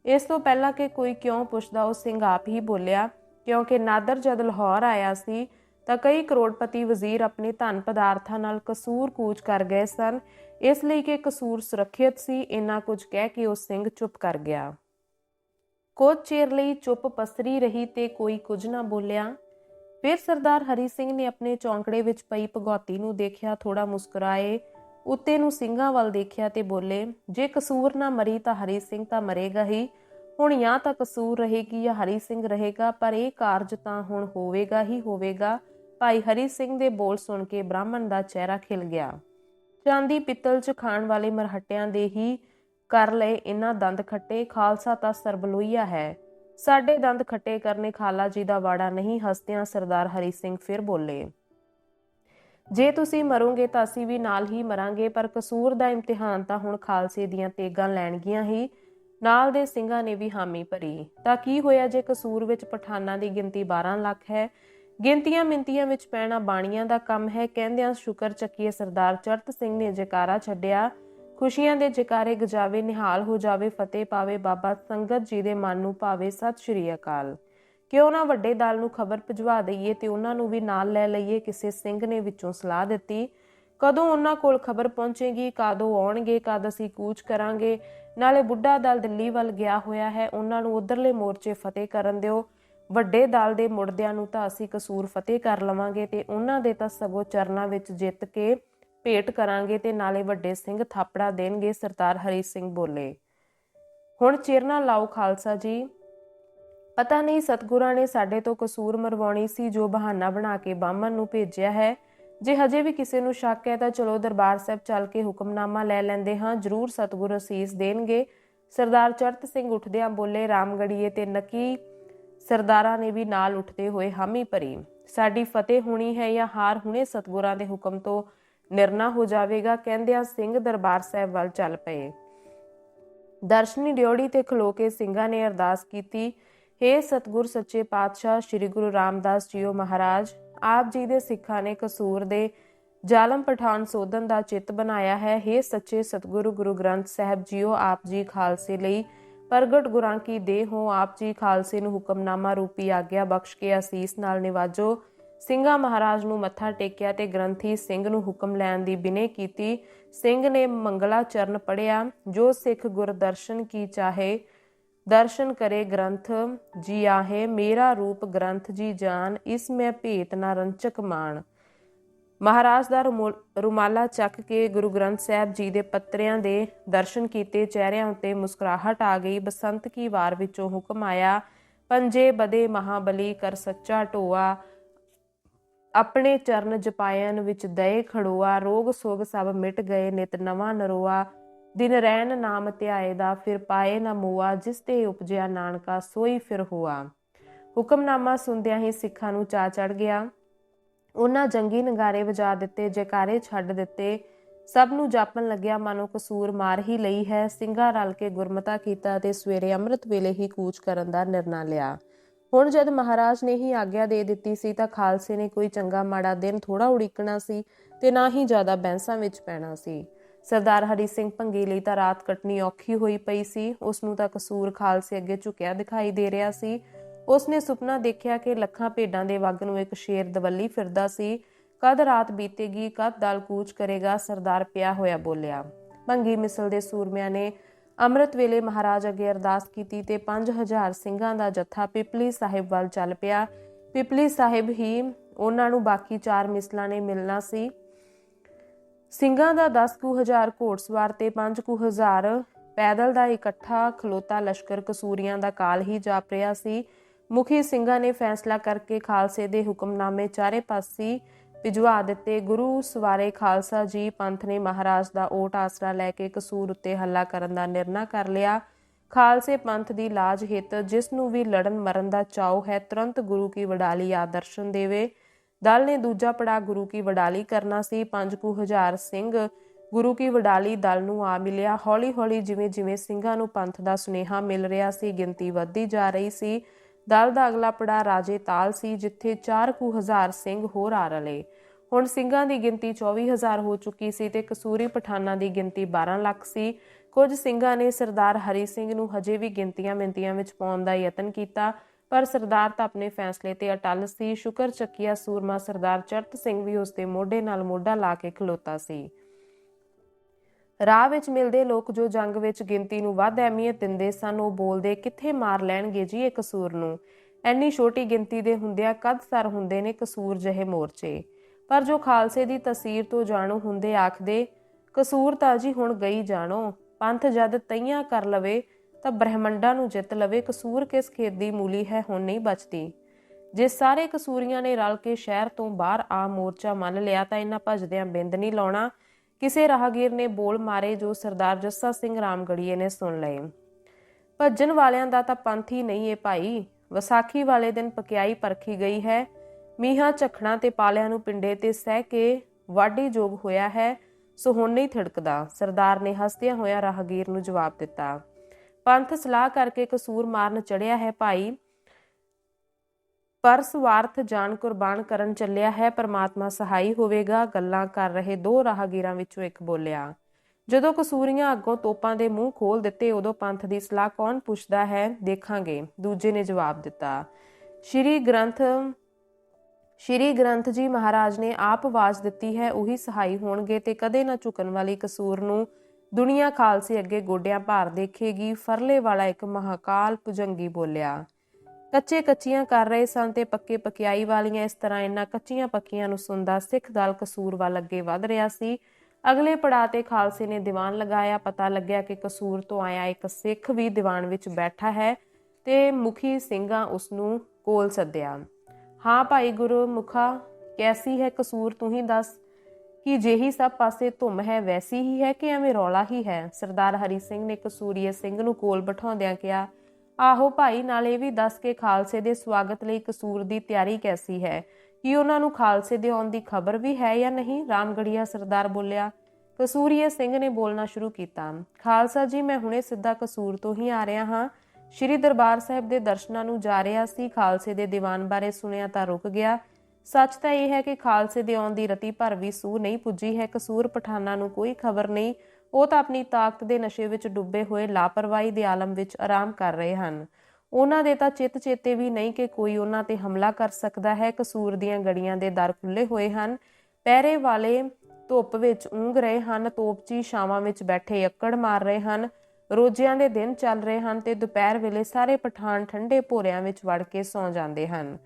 ਇਸ ਤੋਂ ਪਹਿਲਾਂ ਕਿ ਕੋਈ ਕਿਉਂ ਪੁੱਛਦਾ, ਉਹ ਸਿੰਘ ਆਪ ਹੀ ਬੋਲਿਆ, ਕਿਉਂਕਿ ਨਾਦਰ ਜਦ ਲਾਹੌਰ ਆਇਆ ਸੀ, ਤਾਂ ਕਈ ਕਰੋੜਪਤੀ ਵਜ਼ੀਰ ਆਪਣੇ ਧਨ ਪਦਾਰਥਾਂ ਨਾਲ ਕਸੂਰ ਕੂਚ ਕਰ ਗਏ ਸਨ। ਇਸ ਲਈ ਕਿ ਕਸੂਰ ਸੁਰੱਖਿਅਤ ਸੀ, ਇੰਨਾ ਕੁਝ ਕਹਿ ਕੇ ਉਹ ਸਿੰਘ ਚੁੱਪ ਕਰ ਗਿਆ। ਕੁਝ ਚਿਰ ਲਈ ਚੁੱਪ ਪਸਰੀ ਰਹੀ ਤੇ ਕੋਈ ਕੁਝ ਨਾ ਬੋਲਿਆ। ਫਿਰ ਸਰਦਾਰ ਹਰੀ ਸਿੰਘ ਨੇ ਆਪਣੇ ਚੌਂਕੜੇ ਵਿੱਚ ਪਈ ਭਗੌਤੀ ਨੂੰ ਦੇਖਿਆ ਥੋੜਾ ਮੁਸਕਰਾਏ, ਉੱਤੇ ਨੂੰ ਸਿੰਘਾਂ ਵੱਲ ਦੇਖਿਆ ਤੇ ਬੋਲੇ, ਜੇ ਕਸੂਰ ਨਾ ਮਰੀ ਤਾਂ ਹਰੀ ਸਿੰਘ ਤਾਂ ਮਰੇਗਾ ਹੀ। ਹੁਣ ਜਾਂ ਤਾਂ ਕਸੂਰ ਰਹੇਗੀ ਜਾਂ ਹਰੀ ਸਿੰਘ ਰਹੇਗਾ, ਪਰ ਇਹ ਕਾਰਜ ਤਾਂ ਹੁਣ ਹੋਵੇਗਾ ਹੀ ਹੋਵੇਗਾ। ਭਾਈ ਹਰੀ ਸਿੰਘ ਦੇ ਬੋਲ ਸੁਣ ਕੇ ਬ੍ਰਾਹਮਣ ਦਾ ਚਿਹਰਾ ਖਿਲ ਗਿਆ। ਚਾਂਦੀ ਪਿੱਤਲ 'ਚ ਖਾਣ ਵਾਲੇ ਮਰਹਟਿਆਂ ਦੇ ਹੀ ਕਰ ਲਏ ਇਹਨਾਂ ਦੰਦ ਖੱਟੇ, ਖਾਲਸਾ ਤਾਂ ਸਰਬਲੋਈਆ ਹੈ। ਸਾਡੇ ਦੰਦ ਖੱਟੇ ਕਰਨੇ ਖਾਲਾ ਜੀ ਦਾ ਵਾੜਾ ਨਹੀਂ ਹਸਤਿਆਂ ਸਰਦਾਰ ਹਰੀ ਸਿੰਘ ਫਿਰ ਬੋਲੇ। ਜੇ ਤੁਸੀਂ ਮਰੋਗੇ ਤਾਂ ਅਸੀਂ ਵੀ ਨਾਲ ਹੀ ਮਰਾਂਗੇ, ਪਰ ਕਸੂਰ ਦਾ ਇਮਤਿਹਾਨ ਤਾਂ ਹੁਣ ਖਾਲਸੇ ਦੀਆਂ ਤੇਗਾਂ ਲੈਣਗੀਆਂ ਹੀ। ਨਾਲ ਦੇ ਸਿੰਘਾਂ ਨੇ ਵੀ ਹਾਮੀ ਭਰੀ। ਤਾਂ ਕੀ ਹੋਇਆ ਜੇ ਕਸੂਰ ਵਿੱਚ ਪਠਾਨਾਂ ਦੀ ਗਿਣਤੀ 12 ਲੱਖ ਹੈ? ਗਿਣਤੀਆਂ ਮਿੰਤੀਆਂ ਵਿੱਚ ਪੈਣਾ ਬਾਣੀਆਂ ਦਾ ਕੰਮ ਹੈ। ਕਹਿੰਦਿਆਂ ਸ਼ੁਕਰ ਚੱਕੀਏ ਸਰਦਾਰ ਚਰਤ ਸਿੰਘ ਨੇ ਜਕਾਰਾ ਛੱਡਿਆ। ਖੁਸ਼ੀਆਂ ਦੇ ਜਕਾਰੇ ਗਜਾਵੇ, ਨਿਹਾਲ ਹੋ ਜਾਵੇ, ਫਤਿਹ ਪਾਵੇ। ਬਾਬਾ ਸੰਗਤ ਜੀ ਦੇ ਮਨ ਨੂੰ ਭਾਵੇ। ਸਤਿ ਸ਼੍ਰੀ ਅਕਾਲ। ਕਿਉਂ ਨਾ ਵੱਡੇ ਦਲ ਨੂੰ ਖਬਰ ਭਜਵਾ ਦਈਏ ਤੇ ਉਹਨਾਂ ਨੂੰ ਵੀ ਨਾਲ ਲੈ ਲਈਏ। ਕਿਸੇ ਸਿੰਘ ਨੇ ਵਿੱਚੋਂ ਸਲਾਹ ਦਿੱਤੀ। ਕਦੋਂ ਉਹਨਾਂ ਕੋਲ ਖਬਰ ਪਹੁੰਚੇਗੀ? ਕਦੋਂ ਆਉਣਗੇ? ਕਦ ਅਸੀਂ ਕੂਚ ਕਰਾਂਗੇ? ਨਾਲੇ ਬੁੱਢਾ ਦਲ ਦਿੱਲੀ ਵੱਲ ਗਿਆ ਹੋਇਆ ਹੈ। ਉਹਨਾਂ ਨੂੰ ਉਧਰਲੇ ਮੋਰਚੇ ਫਤਿਹ ਕਰਨ ਦਿਓ। ਵੱਡੇ ਦਲ ਦੇ ਮੁਰਦਿਆਂ ਨੂੰ ਤਾਂ ਅਸੀਂ ਕਸੂਰ ਫਤਿਹ ਕਰ ਲਵਾਂਗੇ ਤੇ ਉਹਨਾਂ ਦੇ ਤਾਂ ਸਗੋ ਚਰਨਾਂ ਵਿੱਚ ਜਿੱਤ ਕੇ ਭੇਟ ਕਰਾਂਗੇ ਤੇ ਨਾਲੇ ਵੱਡੇ ਸਿੰਘ ਥਾਪੜਾ ਦੇਣਗੇ, ਸਰਦਾਰ ਹਰੀ ਸਿੰਘ ਬੋਲੇ। ਹੁਣ ਚਿਰਨਾ ਲਾਓ ਖਾਲਸਾ ਜੀ। ਪਤਾ ਨਹੀਂ ਸਤਗੁਰਾਂ ਨੇ ਸਾਡੇ ਤੋਂ ਕਸੂਰ ਮਰਵਾਉਣੀ ਸੀ, ਜੋ ਬਹਾਨਾ ਬਣਾ ਕੇ ਬਾਮਨ ਨੂੰ ਭੇਜਿਆ ਹੈ। ਜੇ ਹਜੇ ਵੀ ਕਿਸੇ ਨੂੰ ਸ਼ੱਕ ਹੈ ਤਾਂ ਚਲੋ ਦਰਬਾਰ ਸਾਹਿਬ ਚੱਲ ਕੇ ਹੁਕਮਨਾਮਾ ਲੈ ਲੈਂਦੇ ਹਾਂ, ਜ਼ਰੂਰ ਸਤਗੁਰ ਅਸੀਸ ਦੇਣਗੇ। ਸਰਦਾਰ ਚਰਤ ਸਿੰਘ ਉੱਠਦਿਆਂ ਬੋਲੇ, ਰਾਮਗੜੀਏ ਤੇ ਨਕੀ ਸਰਦਾਰਾਂ ਨੇ ਵੀ ਨਾਲ ਉੱਠਦੇ ਹੋਏ ਹਾਮੀ ਭਰੀ। ਸਾਡੀ ਫਤਿਹ ਹੋਣੀ ਹੈ ਜਾਂ ਹਾਰ ਹੁਣੇ ਸਤਗੁਰਾਂ ਦੇ ਹੁਕਮ ਤੋਂ ਨਿਰਣਾ ਹੋ ਜਾਵੇਗਾ, ਕਹਿੰਦਿਆਂ ਸਿੰਘ ਦਰਬਾਰ ਸਾਹਿਬ ਵੱਲ ਚੱਲ ਪਏ। ਦਰਸ਼ਨੀ ਡਿਓੜੀ ਤੇ ਖਲੋ ਕੇ ਸਿੰਘਾਂ ਨੇ ਅਰਦਾਸ ਕੀਤੀ हे ਸਤਗੁਰ ਸੱਚੇ ਪਾਤਸ਼ਾਹ, ਸ੍ਰੀ ਗੁਰੂ ਰਾਮਦਾਸ ਜੀਓ ਮਹਾਰਾਜ, ਆਪ ਜੀ ਦੇ ਸਿੱਖਾਂ ਨੇ ਕਸੂਰ ਦੇ ਜ਼ਾਲਮ ਪਠਾਨ ਸੋਧਨ ਦਾ ਚਿੱਤ ਬਣਾਇਆ ਹੈ। हे ਸੱਚੇ ਸਤਗੁਰੂ, ਗੁਰੂ ਗ੍ਰੰਥ ਸਾਹਿਬ ਜੀਓ, ਆਪ ਜੀ ਖਾਲਸੇ ਲਈ ਪ੍ਰਗਟ ਗੁਰਾਂ ਕੀ ਦੇ ਹੋ? ਆਪ ਜੀ ਖਾਲਸੇ ਨੂੰ ਹੁਕਮਨਾਮਾ ਰੂਪੀ ਆਗਿਆ ਬਖਸ਼ ਕੇ ਅਸੀਸ ਨਾਲ ਨਿਵਾਜੋ। ਸਿੰਘਾ ਮਹਾਰਾਜ ਨੂੰ ਮੱਥਾ ਟੇਕਿਆ ਤੇ ਗ੍ਰੰਥੀ ਸਿੰਘ ਨੂੰ ਹੁਕਮ ਲੈਣ ਦੀ ਬਿਨੇ ਕੀਤੀ, ਸਿੰਘ ਨੇ ਮੰਗਲਾ ਚਰਨ ਪੜਿਆ ਜੋ ਸਿੱਖ ਗੁਰਦਰਸ਼ਨ ਕੀ ਚਾਹੇ, ਦਰਸ਼ਨ ਕਰੇ ਗ੍ਰੰਥ, ਜੀ ਆਹੇ, ਮੇਰਾ ਰੂਪ ਗ੍ਰੰਥ ਜੀ ਜਾਨ, ਇਸ ਮੈਂ ਭੇਤ ਨਾ ਰੰਚਕ ਮਾਨ ਮਹਾਰਾਜ ਦਾ ਰੁਮਾਲਾ ਚੱਕ ਕੇ ਗੁਰੂ ਗ੍ਰੰਥ ਸਾਹਿਬ ਜੀ ਦੇ ਪੱਤਰਿਆਂ ਦੇ ਦਰਸ਼ਨ ਕੀਤੇ, ਚਿਹਰਿਆਂ ਉੱਤੇ ਮੁਸਕਰਾਹਟ ਆ ਗਈ, ਬਸੰਤ ਕੀ ਵਾਰ ਵਿੱਚੋਂ ਹੁਕਮ ਆਇਆ, ਪੰਜੇ ਬਦੇ ਮਹਾਬਲੀ ਕਰ ਸੱਚਾ ਢੋਆ ਆਪਣੇ ਚਰਨ ਜਪਾਇਨ ਵਿੱਚ ਦਏ ਖੜੋਆ, ਰੋਗ ਸੋਗ ਸਭ ਮਿਟ ਗਏ, ਨਿਤ ਨਵਾਂ ਨਰੋਆ। ਦਿਨ ਰਹਿਣ ਨਾਮ ਧਿਆਏ ਦਾ ਫਿਰ ਪਾਏ ਨਾ ਮੂਆ, ਜਿਸ ਤੇ ਉਪਜਿਆ ਨਾਨਕਾ, ਸੋਈ ਫਿਰ ਹੋਆ। ਹੁਕਮਨਾਮਾ ਸੁਣਦਿਆਂ ਹੀ ਸਿੱਖਾਂ ਨੂੰ ਚਾ ਚੜ ਗਿਆ। ਉਹਨਾਂ ਜੰਗੀ ਨਗਾਰੇ ਵਜਾ ਦਿੱਤੇ, ਜੈਕਾਰੇ ਛੱਡ ਦਿੱਤੇ। ਸਭ ਨੂੰ ਜਾਪਣ ਲੱਗਿਆ, ਮਾਨੋ ਕਸੂਰ ਮਾਰ ਹੀ ਲਈ ਹੈ। ਸਿੰਘਾਂ ਰਲ ਕੇ ਗੁਰਮਤਾ ਕੀਤਾ ਤੇ ਸਵੇਰੇ ਅੰਮ੍ਰਿਤ ਵੇਲੇ ਹੀ ਕੂਚ ਕਰਨ ਦਾ ਨਿਰਣਾ ਲਿਆ। ਹੁਣ ਜਦ ਮਹਾਰਾਜ ਨੇ ਹੀ ਆਗਿਆ ਦੇ ਦਿੱਤੀ ਸੀ ਤਾਂ ਖਾਲਸੇ ਨੇ ਕੋਈ ਚੰਗਾ ਮਾੜਾ ਦਿਨ ਥੋੜਾ ਉਡੀਕਣਾ ਸੀ ਤੇ ਨਾ ਹੀ ਜ਼ਿਆਦਾ ਬੈਂਸਾਂ ਵਿੱਚ ਪੈਣਾ ਸੀ। ਸਰਦਾਰ ਹਰੀ ਸਿੰਘ ਭੰਗੀ ਲਈ ਤਾਂ ਰਾਤ ਕੱਟਣੀ ਔਖੀ ਹੋਈ ਪਈ ਸੀ। ਉਸ ਨੂੰ ਤਾਂ ਕਸੂਰ ਖਾਲਸੇ ਅੱਗੇ ਝੁਕਿਆ ਦਿਖਾਈ ਦੇ ਰਿਹਾ ਸੀ। ਉਸ ਨੇ ਸੁਪਨਾ ਦੇਖਿਆ ਕਿ ਲੱਖਾਂ ਭੇਡਾਂ ਦੇ ਵਗ ਨੂੰ ਇੱਕ ਸ਼ੇਰ ਦਵੱਲੀ ਫਿਰਦਾ ਸੀ। ਕਦ ਰਾਤ ਬੀਤੇਗੀ, ਕਦ ਦਲ ਕੂਚ ਕਰੇਗਾ, ਸਰਦਾਰ ਪਿਆ ਹੋਇਆ ਬੋਲਿਆ। ਭੰਗੀ ਮਿਸਲ ਦੇ ਸੂਰਮਿਆਂ ਨੇ ਅੰਮ੍ਰਿਤ ਵੇਲੇ ਮਹਾਰਾਜ ਅੱਗੇ ਅਰਦਾਸ ਕੀਤੀ ਤੇ 5000 ਸਿੰਘਾਂ ਦਾ ਜੱਥਾ ਪਿਪਲੀ ਸਾਹਿਬ ਵੱਲ ਚੱਲ ਪਿਆ। ਪਿਪਲੀ ਸਾਹਿਬ ਹੀ ਉਹਨਾਂ ਨੂੰ ਬਾਕੀ ਚਾਰ ਮਿਸਲਾਂ ਨੇ ਮਿਲਣਾ ਸੀ। ਸਿੰਘਾਂ ਦਾ 10000 ਘੋੜਸਵਾਰ ਤੇ 5000 ਪੈਦਲ ਦਾ ਇਕੱਠਾ ਖਲੋਤਾ ਲਸ਼ਕਰ ਕਸੂਰੀਆਂ ਦਾ ਕਾਲ ਹੀ ਜਾਪ ਰਿਹਾ ਸੀ। ਮੁਖੀ ਸਿੰਘਾਂ ਨੇ ਫੈਸਲਾ ਕਰਕੇ ਖਾਲਸੇ ਦੇ ਹੁਕਮਨਾਮੇ ਚਾਰੇ ਪਾਸੇ ਭਿਜਵਾ ਦਿੱਤੇ। ਗੁਰੂ ਸਵਾਰੇ ਖਾਲਸਾ ਜੀ ਪੰਥ ਨੇ ਮਹਾਰਾਜ ਦਾ ਓਟ ਆਸਰਾ ਲੈ ਕੇ ਕਸੂਰ ਉੱਤੇ ਹੱਲਾ ਕਰਨ ਦਾ ਨਿਰਣਾ ਕਰ ਲਿਆ। ਖਾਲਸੇ ਪੰਥ ਦੀ ਲਾਜ ਹਿੱਤ, ਜਿਸ ਨੂੰ ਵੀ ਲੜਨ ਮਰਨ ਦਾ ਚਾਉ ਹੈ, ਤੁਰੰਤ ਗੁਰੂ ਕੀ ਵਡਾਲੀ ਆਦਰਸ਼ਨ ਦੇਵੇ। ਦਲ ਨੇ ਦੂਜਾ ਪੜਾ ਗੁਰੂ ਕੀ ਵਡਾਲੀ ਕਰਨਾ ਸੀ। 5000 ਸਿੰਘ ਗੁਰੂ ਕੀ ਵਡਾਲੀ ਦਲ ਨੂੰ ਆ ਮਿਲਿਆ। ਹੌਲੀ-ਹੌਲੀ ਜਿਵੇਂ-ਜਿਵੇਂ ਸਿੰਘਾਂ ਨੂੰ ਪੰਥ ਦਾ ਸੁਨੇਹਾ ਮਿਲ ਰਿਹਾ ਸੀ, ਗਿਣਤੀ ਵੱਧਦੀ ਜਾ ਰਹੀ ਸੀ। ਦਲ ਦਾ ਅਗਲਾ ਪੜਾ ਰਾਜੇ ਤਾਲ ਸੀ, ਜਿੱਥੇ 4000 ਸਿੰਘ ਹੋਰ ਆ ਰਲੇ। ਹੁਣ ਸਿੰਘਾਂ ਦੀ ਗਿਣਤੀ 24000 ਹੋ ਚੁੱਕੀ ਸੀ ਤੇ ਕਸੂਰੀ ਪਠਾਨਾਂ ਦੀ ਗਿਣਤੀ 12 ਲੱਖ ਸੀ। ਕੁਝ ਸਿੰਘਾਂ ਨੇ ਸਰਦਾਰ ਹਰੀ ਸਿੰਘ ਨੂੰ ਹਜੇ ਵੀ ਗਿਣਤੀਆਂ ਮਿੰਤੀਆਂ ਵਿੱਚ ਪਾਉਣ ਦਾ ਯਤਨ ਕੀਤਾ, ਪਰ ਸਰਦਾਰ ਤਾਂ ਆਪਣੇ ਫੈਸਲੇ ਤੇ ਅਟਲ ਸੀ। ਸ਼ੁਕਰ ਚੱਕੀਆ ਸੂਰਮਾ ਸਰਦਾਰ ਚਰਤ ਸਿੰਘ ਵੀ ਉਸ ਦੇ ਮੋਢੇ ਨਾਲ ਮੋਢਾ ਲਾ ਕੇ ਖਲੋਤਾ ਸੀ। ਰਾਹ ਵਿੱਚ ਮਿਲਦੇ ਲੋਕ ਜੋ ਜੰਗ ਵਿੱਚ ਗਿਣਤੀ ਨੂੰ ਵੱਧ ਅਹਿਮੀਅਤ ਦਿੰਦੇ ਸਨ, ਉਹ ਬੋਲਦੇ, ਕਿੱਥੇ ਮਾਰ ਲੈਣਗੇ ਜੀ ਇਹ ਕਸੂਰ ਨੂੰ? ਐਨੀ ਛੋਟੀ ਗਿਣਤੀ ਦੇ ਹੁੰਦਿਆਂ ਕਦ ਸਰ ਹੁੰਦੇ ਨੇ ਕਸੂਰ ਜਿਹੇ ਮੋਰਚੇ। ਪਰ ਜੋ ਖਾਲਸੇ ਦੀ ਤਸਵੀਰ ਤੋਂ ਜਾਣੂ ਹੁੰਦੇ ਆਖਦੇ, ਕਸੂਰ ਤਾਂ ਜੀ ਹੁਣ ਗਈ ਜਾਣੋ, ਪੰਥ ਜਦ ਤਈਆਂ ਕਰ ਲਵੇ, ਤਾਂ ਬ੍ਰਹਮੰਡਾਂ ਨੂੰ ਜਿੱਤ ਲਵੇ, ਕਸੂਰ ਕਿਸ ਖੇਤ ਦੀ ਮੂਲੀ ਹੈ, ਹੁਣ ਨਹੀਂ ਬਚਦੀ। ਜੇ ਸਾਰੇ ਕਸੂਰੀਆਂ ਨੇ ਰਲ ਕੇ ਸ਼ਹਿਰ ਤੋਂ ਬਾਹਰ ਆ ਮੋਰਚਾ ਮੰਨ ਲਿਆ, ਤਾਂ ਇਹਨਾਂ ਭਜਦਿਆਂ ਬਿੰਦ ਨਹੀਂ ਲਾਉਣਾ ਕਿਸੇ ਰਾਹਗੀਰ ਨੇ ਬੋਲ ਮਾਰੇ ਜੋ ਸਰਦਾਰ ਜੱਸਾ ਸਿੰਘ ਰਾਮਗੜੀਏ ਨੇ ਸੁਣ ਲਏ। ਭੱਜਣ ਵਾਲਿਆਂ ਦਾ ਤਾਂ ਪੰਥ ਹੀ ਨਹੀਂ ਏ ਭਾਈ। ਵਿਸਾਖੀ ਵਾਲੇ ਦਿਨ ਪਕਿਆਈ ਪਰਖੀ ਗਈ ਹੈ। ਮੀਹਾਂ ਝਖਣਾ ਤੇ ਪਾਲਿਆਂ ਨੂੰ ਪਿੰਡੇ ਤੇ ਸਹਿ ਕੇ ਵਾਢੀ ਜੋਗ ਹੋਇਆ ਹੈ। ਸੋ ਥਿੜਕਦਾ। ਸਰਦਾਰ ਨੇ ਹੱਸਦਿਆਂ ਹੋਇਆ ਰਾਹਗੀਰ ਨੂੰ ਜਵਾਬ ਦਿੱਤਾ। ਪੰਥ ਸਲਾਹ ਕਰਕੇ ਕਸੂਰ ਮਾਰਨ ਚੜਿਆ ਹੈ ਭਾਈ। ਪਰ ਸਵਾਰਥ ਜਾਨ ਕੁਰਬਾਨ ਕਰਨ ਚੱਲਿਆ ਹੈ, ਪਰਮਾਤਮਾ ਸਹਾਈ ਹੋਵੇਗਾ, ਗੱਲਾਂ ਕਰ ਰਹੇ ਦੋ ਰਾਹਗੀਰਾਂ ਵਿੱਚੋਂ ਇੱਕ ਬੋਲਿਆ, ਜਦੋਂ ਕਸੂਰੀਆਂ ਅੱਗੋਂ ਤੋਪਾਂ ਦੇ ਮੂੰਹ ਖੋਲ ਦਿੱਤੇ, ਉਦੋਂ ਪੰਥ ਦੀ ਸਲਾਹ ਕੌਣ ਪੁੱਛਦਾ ਹੈ? ਦੇਖਾਂਗੇ। ਦੂਜੇ ਨੇ ਜਵਾਬ ਦਿੱਤਾ, ਸ਼੍ਰੀ ਗ੍ਰੰਥ ਸ਼੍ਰੀ ਗ੍ਰੰਥ ਜੀ ਮਹਾਰਾਜ ਨੇ ਆਪ ਆਵਾਜ਼ ਦਿੱਤੀ ਹੈ, ਉਹੀ ਸਹਾਈ ਹੋਣਗੇ ਤੇ ਕਦੇ ਨਾ ਝੁਕਣ ਵਾਲੀ ਕਸੂਰ ਨੂੰ ਦੁਨੀਆ ਖਾਲਸੇ ਅੱਗੇ ਗੋਡਿਆਂ ਭਾਰ ਦੇਖੇਗੀ। ਫਰਲੇ ਵਾਲਾ ਇੱਕ ਮਹਾਕਾਲ ਪੁਜੰਗੀ ਬੋਲਿਆ ਕੱਚੇ ਕੱਚੀਆਂ ਕਰ ਰਹੇ ਸਨ ਤੇ ਪੱਕੇ ਪਕਿਆਈ ਵਾਲੀਆਂ ਇਸ ਤਰ੍ਹਾਂ ਇਹਨਾਂ ਕੱਚੀਆਂ ਪੱਕੀਆਂ ਨੂੰ ਸੁਣਦਾ ਸਿੱਖ ਦਲ ਕਸੂਰ ਵੱਲ ਅੱਗੇ ਵਧ ਰਿਹਾ ਸੀ। ਅਗਲੇ ਪੜਾਅ ਤੇ ਖਾਲਸੇ ਨੇ ਦੀਵਾਨ ਲਗਾਇਆ। ਪਤਾ ਲੱਗਿਆ ਕਿ ਕਸੂਰ ਤੋਂ ਆਇਆ ਇੱਕ ਸਿੱਖ ਵੀ ਦੀਵਾਨ ਵਿੱਚ ਬੈਠਾ ਹੈ ਤੇ ਮੁਖੀ ਸਿੰਘਾਂ ਉਸ ਨੂੰ ਕੋਲ ਸੱਦਿਆ। ਹਾਂ ਭਾਈ ਗੁਰੂ ਮੁਖਾ, ਕੈਸੀ ਹੈ ਕਸੂਰ ਤੂੰ ਹੀ ਦੱਸ। ਕਿ ਜਿਹੀ ਸਭ ਪਾਸੇ ਧੁੰਮ ਹੈ, ਵੈਸੀ ਹੀ ਹੈ ਕਿ ਐਵੇਂ ਰੌਲਾ ਹੀ ਹੈ? ਸਰਦਾਰ ਹਰੀ ਸਿੰਘ ਨੇ ਕਸੂਰੀਏ ਸਿੰਘ ਨੂੰ ਕੋਲ ਬਿਠਾਉਂਦਿਆਂ ਕਿਹਾ ਆਹੋ ਭਾਈ, ਨਾਲ ਇਹ ਵੀ ਦੱਸ ਕੇ ਖਾਲਸੇ ਦੇ ਸਵਾਗਤ ਲਈ ਕਸੂਰ ਦੀ ਤਿਆਰੀ ਕੈਸੀ ਹੈ? ਕੀ ਉਹਨਾਂ ਨੂੰ ਖਾਲਸੇ ਦੇ ਆਉਣ ਦੀ ਖਬਰ ਵੀ ਹੈ ਜਾਂ ਨਹੀਂ? ਰਾਮਗੜੀਆ ਸਰਦਾਰ ਬੋਲਿਆ, ਕਸੂਰੀਏ ਸਿੰਘ ਨੇ ਬੋਲਣਾ ਸ਼ੁਰੂ ਕੀਤਾ। ਖਾਲਸਾ ਜੀ, ਮੈਂ ਹੁਣੇ ਸਿੱਧਾ ਕਸੂਰ ਤੋਂ ਹੀ ਆ ਰਿਹਾ ਹਾਂ। ਸ਼੍ਰੀ ਦਰਬਾਰ ਸਾਹਿਬ ਦੇ ਦਰਸ਼ਨਾਂ ਨੂੰ ਜਾ ਰਿਹਾ ਸੀ, ਖਾਲਸੇ ਦੇ ਦੀਵਾਨ ਬਾਰੇ ਸੁਣਿਆ ਤਾਂ ਰੁਕ ਗਿਆ। ਸੱਚ ਤਾਂ ਇਹ ਹੈ ਕਿ ਖਾਲਸੇ ਦੇ ਆਉਣ ਦੀ ਰਤੀ ਭਰ ਵੀ ਸੂ ਨਹੀਂ ਪੁੱਜੀ ਹੈ, ਕਸੂਰ ਪਠਾਨਾਂ ਨੂੰ ਕੋਈ ਖਬਰ ਨਹੀਂ। ਉਹ ਤਾਂ ਆਪਣੀ ਤਾਕਤ ਦੇ ਨਸ਼ੇ ਵਿੱਚ ਡੁੱਬੇ ਹੋਏ ਲਾਪਰਵਾਹੀ ਦੇ ਆਲਮ ਵਿੱਚ ਆਰਾਮ ਕਰ ਰਹੇ ਹਨ। ਉਹਨਾਂ ਦੇ ਤਾਂ ਚਿੱਤ ਚੇਤੇ ਵੀ ਨਹੀਂ ਕਿ ਕੋਈ ਉਹਨਾਂ ਤੇ ਹਮਲਾ ਕਰ ਸਕਦਾ ਹੈ। ਕਸੂਰ ਦੀਆਂ ਗੜੀਆਂ ਦੇ ਦਰ ਖੁੱਲੇ ਹੋਏ ਹਨ। ਪਹਿਰੇ ਵਾਲੇ ਧੁੱਪ ਵਿੱਚ ਉਂਗ ਰਹੇ ਹਨ। ਤੋਪਚੀ ਛਾਵਾਂ ਵਿੱਚ ਬੈਠੇ ਅੱਕੜ ਮਾਰ ਰਹੇ ਹਨ। ਰੋਜ਼ਿਆਂ ਦੇ ਦਿਨ ਚੱਲ ਰਹੇ ਹਨ ਤੇ ਦੁਪਹਿਰ ਵੇਲੇ ਸਾਰੇ ਪਠਾਨ ਠੰਡੇ ਭੋਰਿਆਂ ਵਿੱਚ ਵੜ ਕੇ ਸੌਂ ਜਾਂਦੇ ਹਨ।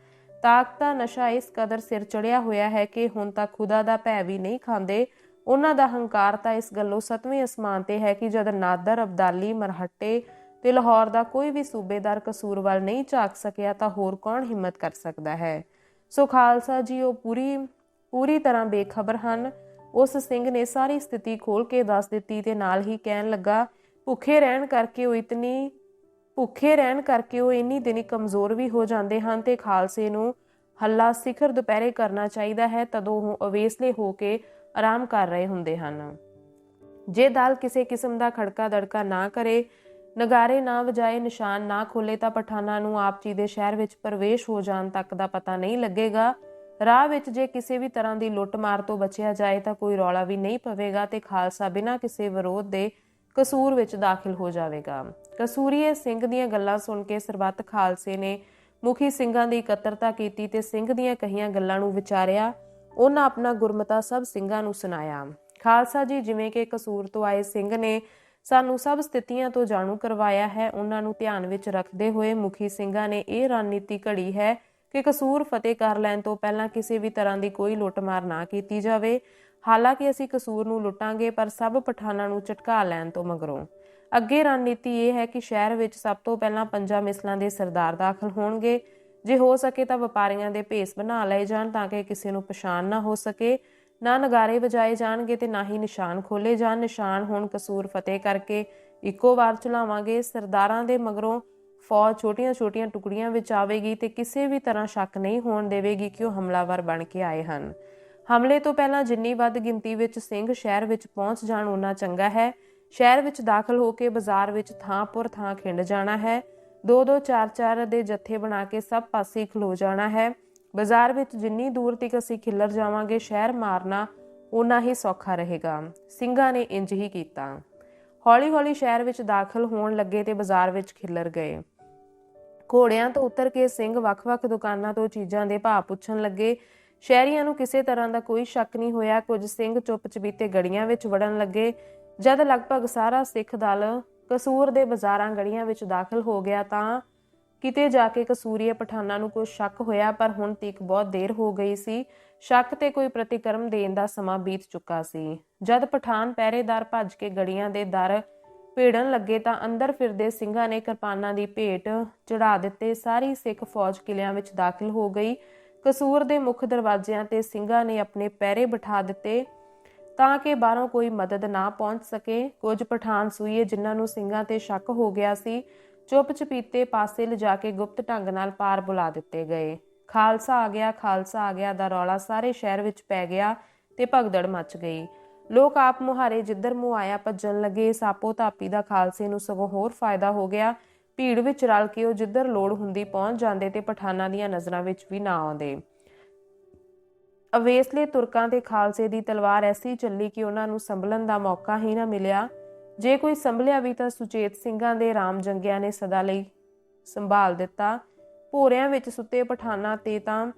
ਤਾਕਤ ਦਾ ਨਸ਼ਾ ਇਸ ਕਦਰ ਸਿਰ ਚੜਿਆ ਹੋਇਆ ਹੈ ਕਿ ਹੁਣ ਤੱਕ ਖੁਦਾ ਦਾ ਭੈ ਵੀ ਨਹੀਂ ਖਾਂਦੇ। ਉਹਨਾਂ ਦਾ ਹੰਕਾਰ ਤਾਂ ਇਸ ਗੱਲੋਂ ਸਤਵੇਂ ਅਸਮਾਨ ਤੇ ਹੈ ਕਿ ਜਦ ਨਾਦਰ, ਅਬਦਾਲੀ, ਮਰਹੱਟੇ ਤੇ ਲਾਹੌਰ ਦਾ ਕੋਈ ਵੀ ਸੂਬੇਦਾਰ ਕਸੂਰ ਵੱਲ ਨਹੀਂ ਝਾਕ ਸਕਿਆ ਤਾਂ ਹੋਰ ਕੌਣ ਹਿੰਮਤ ਕਰ ਸਕਦਾ ਹੈ? ਸੋ ਖਾਲਸਾ ਜੀ, ਉਹ ਪੂਰੀ ਪੂਰੀ ਤਰ੍ਹਾਂ ਬੇਖਬਰ ਹਨ। ਉਸ ਸਿੰਘ ਨੇ ਸਾਰੀ ਸਥਿਤੀ ਖੋਲ ਕੇ ਦੱਸ ਦਿੱਤੀ ਤੇ ਨਾਲ ਹੀ ਕਹਿਣ ਲੱਗਾ, ਭੁੱਖੇ ਰਹਿਣ ਕਰਕੇ ਉਹ ਇਤਨੀ, ਭੁੱਖੇ ਰਹਿਣ ਕਰਕੇ ਉਹ ਇੰਨੀ ਦਿਨੀ ਕਮਜ਼ੋਰ ਵੀ ਹੋ ਜਾਂਦੇ ਹਨ ਤੇ ਖਾਲਸੇ ਨੂੰ ਹੱਲਾ ਸਿਖਰ ਦੁਪਹਿਰੇ ਕਰਨਾ ਚਾਹੀਦਾ ਹੈ। ਤਦੋਂ ਉਹ ਅਵੇਸਲੇ ਹੋ ਕੇ ਆਰਾਮ ਕਰ ਰਹੇ ਹੁੰਦੇ ਹਨ। ਜੇ ਦਲ ਕਿਸੇ ਕਿਸਮ ਦਾ ਖੜਕਾ ਦੜਕਾ ਨਾ ਕਰੇ, ਨਗਾਰੇ ਨਾ ਵਜਾਏ ਨਿਸ਼ਾਨ ਨਾ ਖੋਲੇ ਤਾਂ ਪਠਾਨਾਂ ਨੂੰ ਆਪ ਜੀ ਦੇ ਸ਼ਹਿਰ ਵਿੱਚ ਪ੍ਰਵੇਸ਼ ਹੋ ਜਾਣ ਤੱਕ ਦਾ ਪਤਾ ਨਹੀਂ ਲੱਗੇਗਾ। ਰਾਹ ਵਿੱਚ ਜੇ ਕਿਸੇ ਵੀ ਤਰ੍ਹਾਂ ਦੀ ਲੁੱਟਮਾਰ ਤੋਂ ਬਚਿਆ ਜਾਏ ਤਾਂ ਕੋਈ ਰੌਲਾ ਵੀ ਨਹੀਂ ਪਵੇਗਾ ਤੇ ਖਾਲਸਾ ਬਿਨਾਂ ਕਿਸੇ ਵਿਰੋਧ ਦੇ ਕਸੂਰ ਵਿੱਚ ਦਾਖਲ ਹੋ ਜਾਵੇਗਾ। ਕਸੂਰੀਏ ਸਿੰਘ ਦੀਆਂ ਗੱਲਾਂ ਸੁਣ ਕੇ ਸਰਬੱਤ ਖਾਲਸੇ ਨੇ ਮੁਖੀ ਸਿੰਘਾਂ ਦੀ ਇਕੱਤਰਤਾ ਕੀਤੀ ਤੇ ਸਿੰਘ ਦੀਆਂ ਕਹੀਆਂ ਗੱਲਾਂ ਨੂੰ ਵਿਚਾਰਿਆ। ਉਹਨਾਂ ਆਪਣਾ ਗੁਰਮਤਾ ਸਭ ਸਿੰਘਾਂ ਨੂੰ ਸੁਣਾਇਆ। ਖਾਲਸਾ ਜੀ, ਜਿਵੇਂ ਕਿ ਕਸੂਰ ਤੋਂ ਆਏ ਸਿੰਘ ਨੇ ਸਾਨੂੰ ਸਭ ਸਥਿਤੀਆਂ ਤੋਂ ਜਾਣੂ ਕਰਵਾਇਆ ਹੈ, ਉਹਨਾਂ ਨੂੰ ਧਿਆਨ ਵਿੱਚ ਰੱਖਦੇ ਹੋਏ ਮੁਖੀ ਸਿੰਘਾਂ ਨੇ ਇਹ ਰਣਨੀਤੀ ਘੜੀ ਹੈ ਕਿ ਕਸੂਰ ਫਤਿਹ ਕਰ ਲੈਣ ਤੋਂ ਪਹਿਲਾਂ ਕਿਸੇ ਵੀ ਤਰ੍ਹਾਂ ਦੀ ਕੋਈ ਲੁੱਟਮਾਰ ਨਾ ਕੀਤੀ ਜਾਵੇ। ਹਾਲਾਂਕਿ ਅਸੀਂ ਕਸੂਰ ਨੂੰ ਲੁੱਟਾਂਗੇ, ਪਰ ਸਭ ਪਠਾਨਾਂ ਨੂੰ ਝਟਕਾ ਲੈਣ ਤੋਂ ਮਗਰੋਂ। ਅੱਗੇ ਰਣਨੀਤੀ ਇਹ ਹੈ ਕਿ ਸ਼ਹਿਰ ਵਿੱਚ ਸਭ ਤੋਂ ਪਹਿਲਾਂ ਪੰਜਾਂ ਮਿਸਲਾਂ ਦੇ ਸਰਦਾਰ ਦਾਖਲ ਹੋਣਗੇ। ਜੇ ਹੋ ਸਕੇ ਤਾਂ ਵਪਾਰੀਆਂ ਦੇ ਭੇਸ ਬਣਾ ਲਏ ਜਾਣ ਤਾਂ ਕਿ ਕਿਸੇ ਨੂੰ ਪਛਾਣ ਨਾ ਹੋ ਸਕੇ। ਨਾ ਨਗਾਰੇ ਵਜਾਏ ਜਾਣਗੇ ਤੇ ਨਾ ਹੀ ਨਿਸ਼ਾਨ ਖੋਲੇ ਜਾਣ। ਨਿਸ਼ਾਨ ਹੁਣ ਕਸੂਰ ਫਤਿਹ ਕਰਕੇ ਇੱਕੋ ਵਾਰ ਚਲਾਵਾਂਗੇ। ਸਰਦਾਰਾਂ ਦੇ ਮਗਰੋਂ ਫੌਜ ਛੋਟੀਆਂ-ਛੋਟੀਆਂ ਟੁਕੜੀਆਂ ਵਿੱਚ ਆਵੇਗੀ ਤੇ ਕਿਸੇ ਵੀ ਤਰ੍ਹਾਂ ਸ਼ੱਕ ਨਹੀਂ ਹੋਣ ਦੇਵੇਗੀ ਕਿ ਉਹ ਹਮਲਾਵਰ ਬਣ ਕੇ ਆਏ ਹਨ। ਹਮਲੇ ਤੋਂ ਪਹਿਲਾਂ ਜਿੰਨੀ ਵੱਧ ਗਿਣਤੀ ਵਿੱਚ ਸਿੰਘ ਸ਼ਹਿਰ ਵਿੱਚ ਪਹੁੰਚ ਜਾਣ ਉਨਾ ਚੰਗਾ ਹੈ। ਸ਼ਹਿਰ ਵਿੱਚ ਦਾਖਲ ਹੋ ਕੇ ਬਾਜ਼ਾਰ ਵਿੱਚ ਥਾਂ-ਪੁਰ ਥਾਂ ਖਿੰਡ ਜਾਣਾ ਹੈ। ਦੋ ਦੋ ਚਾਰ ਚਾਰ ਦੇ ਜੱਥੇ ਬਣਾ ਕੇ ਸਭ ਪਾਸੇ ਖਲੋ ਜਾਣਾ ਹੈ। ਬਾਜ਼ਾਰ ਵਿੱਚ ਜਿੰਨੀ ਦੂਰ ਤੱਕ ਅਸੀਂ ਖਿੱਲਰ ਜਾਵਾਂਗੇ, ਸ਼ਹਿਰ ਮਾਰਨਾ ਉਨਾ ਹੀ ਸੌਖਾ ਰਹੇਗਾ। ਸਿੰਘਾਂ ਨੇ ਇੰਜ ਹੀ ਕੀਤਾ। ਹੌਲੀ-ਹੌਲੀ ਸ਼ਹਿਰ ਵਿੱਚ ਦਾਖਲ ਹੋਣ ਲੱਗੇ ਤੇ ਬਾਜ਼ਾਰ ਵਿੱਚ ਖਿੱਲਰ ਗਏ। ਘੋੜਿਆਂ ਤੋਂ ਉਤਰ ਕੇ ਸਿੰਘ ਵੱਖ-ਵੱਖ ਦੁਕਾਨਾਂ ਤੋਂ ਚੀਜ਼ਾਂ ਦੇ ਭਾਅ ਪੁੱਛਣ ਲੱਗੇ। ਸ਼ਹਿਰੀਆਂ ਨੂੰ ਕਿਸੇ ਤਰ੍ਹਾਂ ਦਾ ਕੋਈ ਸ਼ੱਕ ਨਹੀਂ ਹੋਇਆ। ਕੁਝ ਸਿੰਘ ਚੁੱਪ-ਚਪੀਤੇ ਗੜੀਆਂ ਵਿੱਚ ਵੜਨ ਲੱਗੇ। ਜਦ ਲਗਭਗ ਸਾਰਾ ਸਿੱਖ ਦਲ ਕਸੂਰ ਦੇ ਬਾਜ਼ਾਰਾਂ ਗੜੀਆਂ ਵਿੱਚ ਦਾਖਲ ਹੋ ਗਿਆ ਤਾਂ ਕਿਤੇ ਜਾ ਕੇ ਕਸੂਰੀਏ ਪਠਾਨਾਂ ਨੂੰ ਕੋਈ ਸ਼ੱਕ ਹੋਇਆ, ਪਰ ਹੁਣ ਤੱਕ ਬਹੁਤ ਦੇਰ ਹੋ ਗਈ ਸੀ। ਸ਼ੱਕ ਤੇ ਕੋਈ ਪ੍ਰਤੀਕਰਮ ਦੇਣ ਦਾ ਸਮਾਂ ਬੀਤ ਚੁੱਕਾ ਸੀ। ਜਦ ਪਠਾਨ ਪਹਿਰੇਦਾਰ ਭੱਜ ਕੇ ਗੜੀਆਂ ਦੇ ਦਰ ਭੇੜਨ ਲੱਗੇ ਤਾਂ ਅੰਦਰ ਫਿਰਦੇ ਸਿੰਘਾਂ ਨੇ ਕਿਰਪਾਨਾਂ ਦੀ ਭੇਟ ਚੜਾ ਦਿੱਤੇ। ਸਾਰੀ ਸਿੱਖ ਫੌਜ ਕਿਲਿਆਂ ਵਿੱਚ ਦਾਖਲ ਹੋ ਗਈ। ਕਸੂਰ ਦੇ ਮੁੱਖ ਦਰਵਾਜ਼ਿਆਂ ਤੇ ਸਿੰਘਾਂ ਨੇ ਆਪਣੇ ਪਹਿਰੇ ਬਿਠਾ ਦਿੱਤੇ। ਤਾਂ ਕਿ ਬਾਹਰੋਂ ਕੋਈ ਮਦਦ ਨਾ ਪਹੁੰਚ ਸਕੇ। ਕੁਝ ਪਠਾਨ ਸੂਈਏ ਜਿਨ੍ਹਾਂ ਨੂੰ ਸਿੰਘਾਂ ਤੇ ਸ਼ੱਕ ਹੋ ਗਿਆ ਸੀ ਚੁੱਪ ਚਪੀਤੇ ਪਾਸੇ ਲਿਜਾ ਕੇ ਗੁਪਤ ਢੰਗ ਨਾਲ ਪਾਰ ਬੁਲਾ ਦਿੱਤੇ ਗਏ। ਖਾਲਸਾ ਆ ਗਿਆ, ਖਾਲਸਾ ਆ ਗਿਆ ਦਾ ਰੌਲਾ ਸਾਰੇ ਸ਼ਹਿਰ ਵਿੱਚ ਪੈ ਗਿਆ ਤੇ ਭਗਦੜ ਮਚ ਗਈ। ਲੋਕ ਆਪ ਮੁਹਾਰੇ ਜਿੱਧਰ ਮੂੰਹ ਆਇਆ ਭੱਜਣ ਲੱਗੇ, ਸਾਪੋ ਧਾਪੀ ਦਾ ਖਾਲਸੇ ਨੂੰ ਸਗੋਂ ਹੋਰ ਫਾਇਦਾ ਹੋ ਗਿਆ। ਭੀੜ ਵਿੱਚ ਰਲ ਕੇ ਉਹ ਜਿੱਧਰ ਲੋੜ ਹੁੰਦੀ ਪਹੁੰਚ ਜਾਂਦੇ ਤੇ ਪਠਾਨਾਂ ਦੀਆਂ ਨਜ਼ਰਾਂ ਵਿੱਚ ਵੀ ਨਾ ਆਉਂਦੇ। ਅਵੇਸਲੇ ਤੁਰਕਾਂ ਤੇ ਖਾਲਸੇ ਦੀ ਤਲਵਾਰ ਐਸੀ ਚੱਲੀ ਕਿ ਉਹਨਾਂ ਨੂੰ ਸੰਭਲਣ ਦਾ ਮੌਕਾ ਹੀ ਨਾ ਮਿਲਿਆ। ਜੇ ਕੋਈ ਸੰਭਲਿਆ ਵੀ ਤਾਂ ਸੁਚੇਤ ਸਿੰਘਾਂ ਦੇ ਰਾਮ ਜੰਗਿਆਂ ਨੇ ਸਦਾ ਲਈ ਸੰਭਾਲ ਦਿੱਤਾ। ਭੋਰਿਆਂ ਵਿੱਚ ਸੁੱਤੇ ਪਠਾਨਾਂ ਤੇ ਤਾਂ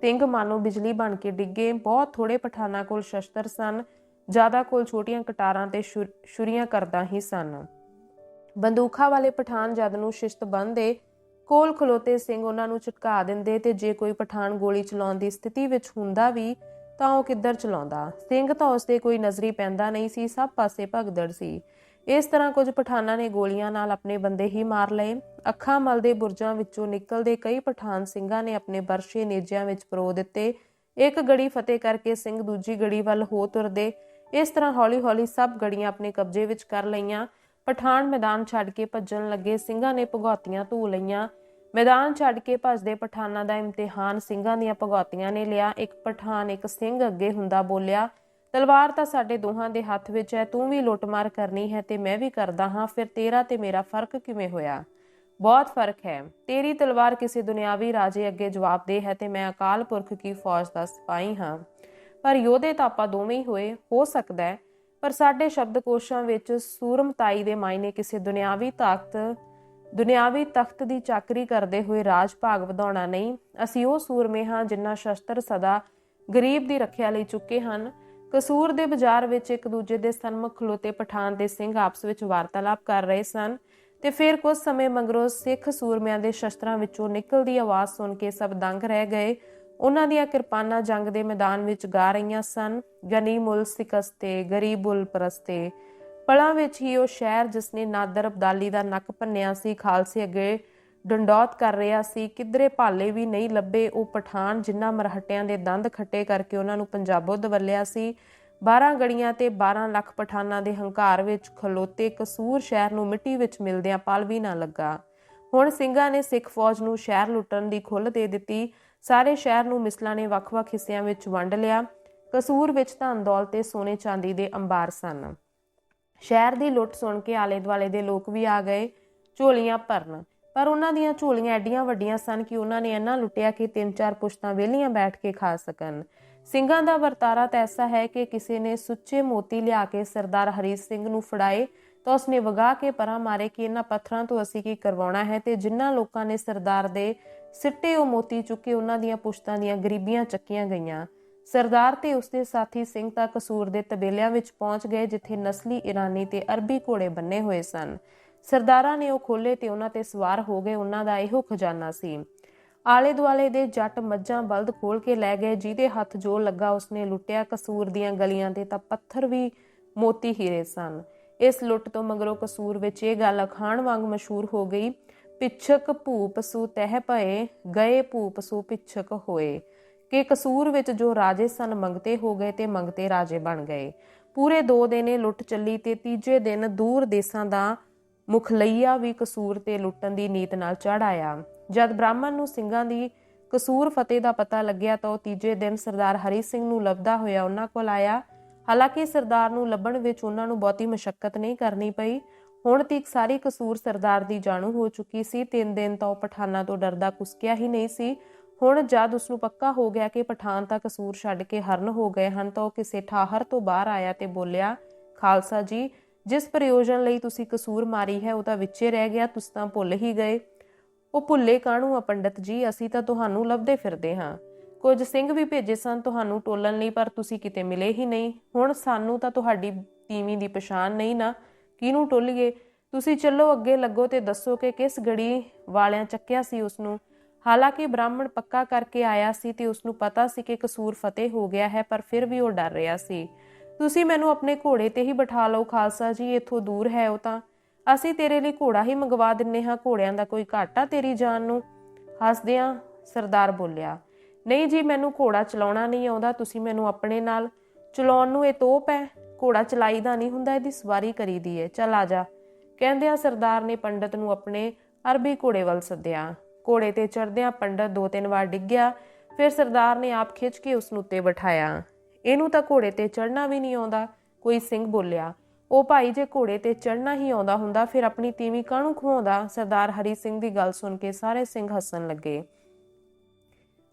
ਸਿੰਘ ਮਾਨੋ ਬਿਜਲੀ ਬਣ ਕੇ ਡਿੱਗੇ। ਬਹੁਤ ਥੋੜੇ ਪਠਾਨਾਂ ਕੋਲ ਸ਼ਸਤਰ ਸਨ। ਜ਼ਿਆਦਾ ਕੋਲ ਛੋਟੀਆਂ ਕਟਾਰਾਂ ਤੇ ਛੁਰੀਆਂ ਕਰਦਾ ਹੀ ਸਨ। ਬੰਦੂਖਾਂ ਵਾਲੇ ਪਠਾਨ ਜਦ ਨੂੰ ਸ਼ਿਸ਼ਤ ਬੰਦੇ ਕੋਲ ਖਲੋਤੇ ਸਿੰਘ ਉਹਨਾਂ ਨੂੰ ਝਟਕਾ ਦਿੰਦੇ ਤੇ ਜੇ ਕੋਈ ਪਠਾਨ ਗੋਲੀ ਚਲਾਉਣ ਦੀ ਸਥਿਤੀ ਵਿੱਚ ਹੁੰਦਾ ਵੀ ਤਾਂ ਉਹ ਕਿੱਧਰ ਚਲਾਉਂਦਾ? ਸਿੰਘ ਤਾਂ ਉਸਦੇ ਕੋਈ ਨਜ਼ਰੀ ਪੈਂਦਾ ਨਹੀਂ ਸੀ, ਸਭ ਪਾਸੇ ਭਗਦੜ ਸੀ। ਇਸ ਤਰ੍ਹਾਂ ਕੁਝ ਪਠਾਨਾਂ ਨੇ ਗੋਲੀਆਂ ਨਾਲ ਆਪਣੇ ਬੰਦੇ ਹੀ ਮਾਰ ਲਏ। ਅੱਖਾਂ ਮਲਦੇ ਬੁਰਜਾਂ ਵਿੱਚੋਂ ਨਿਕਲਦੇ ਕਈ ਪਠਾਨ ਸਿੰਘਾਂ ਨੇ ਆਪਣੇ ਬਰਸ਼ੇ ਨੇਜਿਆਂ ਵਿੱਚ ਪਰੋ ਦਿੱਤੇ। ਇੱਕ ਗੜੀ ਫਤਿਹ ਕਰਕੇ ਸਿੰਘ ਦੂਜੀ ਗੜੀ ਵੱਲ ਹੋ ਤੁਰਦੇ। ਇਸ ਤਰ੍ਹਾਂ ਹੌਲੀ-ਹੌਲੀ ਸਭ ਗੜੀਆਂ ਆਪਣੇ ਕਬਜ਼ੇ ਵਿੱਚ ਕਰ ਲਈਆਂ। ਪਠਾਨ ਮੈਦਾਨ ਛੱਡ ਕੇ ਭੱਜਣ ਲੱਗੇ। ਸਿੰਘਾਂ ਨੇ ਭਗੌਤੀਆਂ ਧੂ ਲਈਆਂ। ਮੈਦਾਨ ਛੱਡ ਕੇ ਭੱਜਦੇ ਪਠਾਨਾਂ ਦਾ ਇਮਤਿਹਾਨ ਸਿੰਘਾਂ ਦੀਆਂ ਭਗੌਤੀਆਂ ਨੇ ਲਿਆ। ਇੱਕ ਪਠਾਨ ਇੱਕ ਸਿੰਘ ਅੱਗੇ ਹੁੰਦਾ ਬੋਲਿਆ, ਤਲਵਾਰ ਤਾਂ ਸਾਡੇ ਦੋਹਾਂ ਦੇ ਹੱਥ ਵਿੱਚ ਹੈ, ਤੂੰ ਵੀ ਲੁੱਟਮਾਰ ਕਰਨੀ ਹੈ ਤੇ ਮੈਂ ਵੀ ਕਰਦਾ ਹਾਂ, ਫਿਰ ਤੇਰਾ ਤੇ ਮੇਰਾ ਫ਼ਰਕ ਕਿਵੇਂ ਹੋਇਆ? ਬਹੁਤ ਫ਼ਰਕ ਹੈ। ਤੇਰੀ ਤਲਵਾਰ ਕਿਸੇ ਦੁਨਿਆਵੀ ਰਾਜੇ ਅੱਗੇ ਜਵਾਬਦੇਹ ਹੈ ਤੇ ਮੈਂ ਅਕਾਲ ਪੁਰਖ ਕੀ ਫੌਜ ਦਾ ਸਿਪਾਹੀ ਹਾਂ। ਪਰ ਯੋਧੇ ਤਾਂ ਆਪਾਂ ਦੋਵੇਂ ਹੀ ਹੋਏ, ਹੋ ਸਕਦਾ ਹੈ, ਪਰ ਸਾਡੇ ਸ਼ਬਦਕੋਸ਼ਾਂ ਵਿੱਚ ਸੂਰਮਤਾਈ ਦੇ ਮਾਇਨੇ ਕਿਸੇ ਦੁਨਿਆਵੀ ਤਾਕਤ ਦੁਨਿਆਵੀ ਤਖਤ ਦੀ ਚਾਕਰੀ ਕਰਦੇ ਹੋਏ ਰਾਜ ਭਾਗ ਵਧਾਉਣਾ ਨਹੀਂ, ਅਸੀਂ ਉਹ ਸੂਰਮੇ ਹਾਂ ਜਿਨ੍ਹਾਂ ਸ਼ਸਤਰ ਸਦਾ ਗਰੀਬ ਦੀ ਰੱਖਿਆ ਲਈ ਚੁੱਕੇ ਹਨ। ਕਸੂਰ ਦੇ ਬਾਜ਼ਾਰ ਵਿੱਚ ਇੱਕ ਦੂਜੇ ਦੇ ਸਨਮੁਖ ਖਲੋਤੇ ਪਠਾਨ ਦੇ ਸਿੰਘ ਆਪਸ ਵਿੱਚ ਵਾਰਤਾਲਾਪ ਕਰ ਰਹੇ ਸਨ ਤੇ ਫਿਰ ਕੁਝ ਸਮੇਂ ਮਗਰੋਂ ਸਿੱਖ ਸੂਰਮਿਆਂ ਦੇ ਸ਼ਸਤਰਾਂ ਵਿੱਚੋਂ ਨਿਕਲਦੀ ਆਵਾਜ਼ ਸੁਣ ਕੇ ਸਭ ਦੰਗ ਰਹਿ ਗਏ। ਉਹਨਾਂ ਦੀਆਂ ਕਿਰਪਾਨਾਂ ਜੰਗ ਦੇ ਮੈਦਾਨ ਵਿੱਚ ਗਾ ਰਹੀਆਂ ਸਨ। ਗਨੀ ਮੁਲ ਸਿਕਸਤੇ ਗਰੀਬੁਲ ਪ੍ਰਸਤੇ ਪਲਾਂ ਵਿੱਚ ਹੀ ਉਹ ਸ਼ਹਿਰ ਜਿਸਨੇ ਨਾਦਰ ਅਬਦਾਲੀ ਦਾ ਨੱਕ ਭੰਨਿਆ ਸੀ, ਖਾਲਸੇ ਅੱਗੇ ਡੰਡੌਤ ਕਰ ਰਿਹਾ ਸੀ, ਕਿਧਰੇ ਭਾਲੇ ਵੀ ਨਹੀਂ ਲੱਭੇ ਉਹ ਪਠਾਨ ਜਿਨ੍ਹਾਂ ਮਰਹਟਿਆਂ ਦੇ ਦੰਦ ਖੱਟੇ ਕਰਕੇ ਉਹਨਾਂ ਨੂੰ ਪੰਜਾਬੋਂ ਦਵਲਿਆ ਸੀ। 12 ਗੜੀਆਂ ਤੇ 12 ਲੱਖ ਪਠਾਨਾਂ ਦੇ ਹੰਕਾਰ ਵਿੱਚ ਖਲੋਤੇ ਕਸੂਰ ਸ਼ਹਿਰ ਨੂੰ ਮਿੱਟੀ ਵਿੱਚ ਮਿਲਦਿਆਂ ਪਲ ਵੀ ਨਾ ਲੱਗਾ। ਹੁਣ ਸਿੰਘਾਂ ਨੇ ਸਿੱਖ ਫੌਜ ਨੂੰ ਸ਼ਹਿਰ ਲੁੱਟਣ ਦੀ ਖੁੱਲ੍ਹ ਦੇ ਦਿੱਤੀ। ਸਾਰੇ ਸ਼ਹਿਰ ਨੂੰ ਮਿਸਲਾਂ ਨੇ ਵੱਖ-ਵੱਖ ਹਿੱਸਿਆਂ ਵਿੱਚ ਵੰਡ ਲਿਆ। ਕਸੂਰ ਵਿੱਚ ਧਨ ਦੌਲਤ ਤੇ ਸੋਨੇ ਚਾਂਦੀ ਦੇ ਅੰਬਾਰ ਸਨ। ਸ਼ਹਿਰ ਦੀ ਲੁੱਟ ਸੁਣ ਕੇ ਆਲੇ ਦੁਆਲੇ ਦੇ ਲੋਕ ਵੀ ਆ ਗਏ, ਝੋਲੀਆਂ ਭਰਨ। ਪਰ ਉਹਨਾਂ ਦੀਆਂ ਝੋਲੀਆਂ ਐਡੀਆਂ ਵੱਡੀਆਂ ਸਨ ਕਿ ਉਹਨਾਂ ਨੇ ਇੰਨਾ ਲੁੱਟਿਆ ਕਿ ਤਿੰਨ ਚਾਰ ਪੁਸ਼ਤਾਂ ਵਿਹਲੀਆਂ ਬੈਠ ਕੇ ਖਾ ਸਕਣ। ਸਿੰਘਾਂ ਦਾ ਵਰਤਾਰਾ ਤਾਂ ਐਸਾ ਹੈ ਕਿ ਕਿਸੇ ਨੇ ਸੁੱਚੇ ਮੋਤੀ ਲਿਆ ਕੇ ਸਰਦਾਰ ਹਰੀ ਸਿੰਘ ਨੂੰ ਫੜਾਏ ਤਾਂ ਉਸਨੇ ਵਗਾ ਕੇ ਪਰਾਂ ਮਾਰੇ ਕਿ ਇਹਨਾਂ ਪੱਥਰਾਂ ਤੋਂ ਅਸੀਂ ਕੀ ਕਰਵਾਉਣਾ ਹੈ ਤੇ ਜਿਨ੍ਹਾਂ ਲੋਕਾਂ ਨੇ ਸਰਦਾਰ ਦੇ ਸਿੱਟੇ ਉਹ ਮੋਤੀ ਚੁੱਕੇ ਉਹਨਾਂ ਦੀਆਂ ਪੁਸ਼ਤਾਂ ਦੀਆਂ ਗਰੀਬੀਆਂ ਚੱਕੀਆਂ ਗਈਆਂ। ਸਰਦਾਰ ਤੇ ਉਸਦੇ ਸਾਥੀ ਸਿੰਘ ਤਾਂ ਕਸੂਰ ਦੇ ਤਬੇਲਿਆਂ ਵਿੱਚ ਪਹੁੰਚ ਗਏ, ਜਿੱਥੇ ਨਸਲੀ ਇਰਾਨੀ ਤੇ ਅਰਬੀ ਘੋੜੇ ਬੰਨੇ ਹੋਏ ਸਨ। ਸਰਦਾਰਾਂ ਨੇ ਉਹ ਖੋਲੇ ਤੇ ਉਹਨਾਂ ਤੇ ਸਵਾਰ ਹੋ ਗਏ, ਉਹਨਾਂ ਦਾ ਇਹੋ ਖਜ਼ਾਨਾ ਸੀ। ਆਲੇ ਦੁਆਲੇ ਦੇ ਜੱਟ ਮੱਝਾਂ ਬਲਦ ਖੋਲ ਕੇ ਲੈ ਗਏ, ਜਿਹਦੇ ਹੱਥ ਜੋ ਲੱਗਾ ਉਸਨੇ ਲੁੱਟਿਆ। ਕਸੂਰ ਦੀਆਂ ਗਲੀਆਂ ਤੇ ਤਾਂ ਪੱਥਰ ਵੀ ਮੋਤੀ ਹੀਰੇ ਸਨ। ਇਸ ਲੁੱਟ ਤੋਂ ਮਗਰੋਂ ਕਸੂਰ ਵਿੱਚ ਇਹ ਗੱਲ ਅਖਾਣ ਵਾਂਗ ਮਸ਼ਹੂਰ ਹੋ ਗਈ, ਪਿੱਛਕ ਭੂਪਸੂ ਤਹਿ ਭਏ, ਗਏ ਭੂਪਸੂ ਸੂ ਹੋਏ। ਕਿ ਕਸੂਰ ਵਿੱਚ ਜੋ ਰਾਜੇ ਸਨ ਮੰਗਤੇ ਹੋ ਗਏ ਤੇ ਮੰਗਤੇ ਰਾਜੇ ਬਣ ਗਏ। ਪੂਰੇ 2 ਦਿਨ ਲੁੱਟ ਚੱਲੀ ਤੇ ਤੀਜੇ ਦਿਨ ਦੂਰ ਦੇਸਾਂ ਦਾ ਮੁਖਲਈਆ ਵੀ ਕਸੂਰ ਤੇ ਲੁੱਟਣ ਦੀ ਨੀਤ ਨਾਲ ਚੜ ਆਇਆ। ਜਦ ਬ੍ਰਾਹਮਣ ਨੂੰ ਸਿੰਘਾਂ ਦੀ ਕਸੂਰ ਫਤਿਹ ਦਾ ਪਤਾ ਲੱਗਿਆ ਤਾਂ ਉਹ ਤੀਜੇ ਦਿਨ ਸਰਦਾਰ ਹਰੀ ਸਿੰਘ ਨੂੰ ਲੱਭਦਾ ਹੋਇਆ ਉਹਨਾਂ ਕੋਲ ਆਇਆ। ਹਾਲਾਂਕਿ ਸਰਦਾਰ ਨੂੰ ਲੱਭਣ ਵਿੱਚ ਉਹਨਾਂ ਨੂੰ ਬਹੁਤੀ ਮੁਸ਼ਕਲ ਨਹੀਂ ਕਰਨੀ ਪਈ। ਹੁਣ ਤੀਕ ਸਾਰੀ ਕਸੂਰ ਸਰਦਾਰ ਦੀ ਜਾਣੂ ਹੋ ਚੁੱਕੀ ਸੀ। ਤਿੰਨ ਦਿਨ ਤਾਂ ਉਹ ਪਠਾਨਾਂ ਤੋਂ ਡਰਦਾ ਕੁਸਕਿਆ ਹੀ ਨਹੀਂ ਸੀ। ਹੁਣ ਜਦ ਉਸ ਨੂੰ ਪੱਕਾ ਹੋ ਗਿਆ ਕਿ ਪਠਾਨ ਤਾਂ ਕਸੂਰ ਛੱਡ ਕੇ ਹਰਨ ਹੋ ਗਏ ਹਨ, ਤਾਂ ਉਹ ਕਿਸੇ ਠਾਹਰ ਤੋਂ ਬਾਹਰ ਆਇਆ ਤੇ ਬੋਲਿਆ, ਖਾਲਸਾ ਜੀ, ਜਿਸ ਪ੍ਰਯੋਜਨ ਲਈ ਤੁਸੀਂ ਕਸੂਰ ਮਾਰੀ ਹੈ, ਉਹ ਤਾਂ ਵਿੱਚੇ ਰਹਿ ਗਿਆ, ਤੁਸੀਂ ਤਾਂ ਭੁੱਲ ਹੀ ਗਏ। ਉਹ ਭੁੱਲੇ ਕਾਹਨੂੰ ਆ ਪੰਡਤ ਜੀ, ਅਸੀਂ ਤਾਂ ਤੁਹਾਨੂੰ ਲੱਭਦੇ ਫਿਰਦੇ ਹਾਂ। ਕੁਝ ਸਿੰਘ ਵੀ ਭੇਜੇ ਸਨ ਤੁਹਾਨੂੰ ਟੋਲਣ ਲਈ, ਪਰ ਤੁਸੀਂ ਕਿਤੇ ਮਿਲੇ ਹੀ ਨਹੀਂ। ਹੁਣ ਸਾਨੂੰ ਤਾਂ ਤੁਹਾਡੀ ਤੀਵੀਂ ਦੀ ਪਛਾਣ ਨਹੀਂ ਨਾ। ਕਿਹਨੂੰ ਟੋਲੀਏ? ਤੁਸੀਂ ਚੱਲੋ ਅੱਗੇ ਲੱਗੋ ਤੇ ਦੱਸੋ ਕਿ ਕਿਸ ਗੜੀ ਵਾਲਿਆਂ ਚੱਕਿਆ ਸੀ ਉਸ ਨੂੰ ਹਾਲਾਂਕਿ ਬ੍ਰਾਹਮਣ ਪੱਕਾ ਕਰਕੇ ਆਇਆ ਸੀ ਤੇ ਉਸ ਨੂੰ ਪਤਾ ਸੀ ਕਿ ਕਸੂਰ ਫਤਿਹ ਹੋ ਗਿਆ ਹੈ, ਪਰ ਫਿਰ ਵੀ ਉਹ ਡਰ ਰਿਹਾ ਸੀ। ਤੁਸੀਂ ਮੈਨੂੰ ਆਪਣੇ ਘੋੜੇ ਤੇ ਹੀ ਬਿਠਾ ਲਓ, ਖਾਲਸਾ ਜੀ, ਇੱਥੋਂ ਦੂਰ ਹੈ ਉਹ ਤਾਂ। ਅਸੀਂ ਤੇਰੇ ਲਈ ਘੋੜਾ ਹੀ ਮੰਗਵਾ ਦਿੰਨੇ ਹਾਂ, ਘੋੜਿਆਂ ਦਾ ਕੋਈ ਘਾਟਾ ਤੇਰੀ ਜਾਨ ਨੂੰ? ਹੱਸਦਿਆਂ ਸਰਦਾਰ ਬੋਲਿਆ, ਨਹੀਂ ਜੀ, ਮੈਨੂੰ ਘੋੜਾ ਚਲਾਉਣਾ ਨਹੀਂ ਆਉਂਦਾ, ਤੁਸੀਂ ਮੈਨੂੰ ਆਪਣੇ ਨਾਲ ਚਲਾਉਣ ਨੂੰ ਇਹ ਤੋਪ ਹੈ। ਘੋੜਾ ਚਲਾਈਦਾ ਨਹੀਂ ਹੁੰਦਾ, ਇਹਦੀ ਸਵਾਰੀ ਕਰੀਦੀ ਹੈ। ਚੱਲ ਆ ਜਾ। ਕਹਿੰਦਿਆਂ ਸਰਦਾਰ ਨੇ ਪੰਡਤ ਨੂੰ ਆਪਣੇ ਅਰਬੀ ਘੋੜੇ ਵੱਲ ਸੱਦਿਆ। ਘੋੜੇ ਤੇ ਚੜਦਿਆਂ ਪੰਡਤ ਦੋ ਤਿੰਨ ਵਾਰ ਡਿੱਗਿਆ ਫਿਰ ਸਰਦਾਰ ਨੇ ਆਪ ਖਿੱਚ ਕੇ ਉਸ ਨੂੰ ਉੱਤੇ ਬਿਠਾਇਆ। ਇਹਨੂੰ ਤਾਂ ਘੋੜੇ ਤੇ ਚੜਨਾ ਵੀ ਨਹੀਂ ਆਉਂਦਾ, ਕੋਈ ਸਿੰਘ ਬੋਲਿਆ। ਉਹ ਭਾਈ ਜੇ ਘੋੜੇ ਤੇ ਚੜਨਾ ਹੀ ਆਉਂਦਾ ਹੁੰਦਾ, ਫਿਰ ਆਪਣੀ ਤੀਵੀਂ ਕਾਹਨੂੰ ਖਵਾਉਂਦਾ? ਸਰਦਾਰ ਹਰੀ ਸਿੰਘ ਦੀ ਗੱਲ ਸੁਣ ਕੇ ਸਾਰੇ ਸਿੰਘ ਹੱਸਣ ਲੱਗੇ।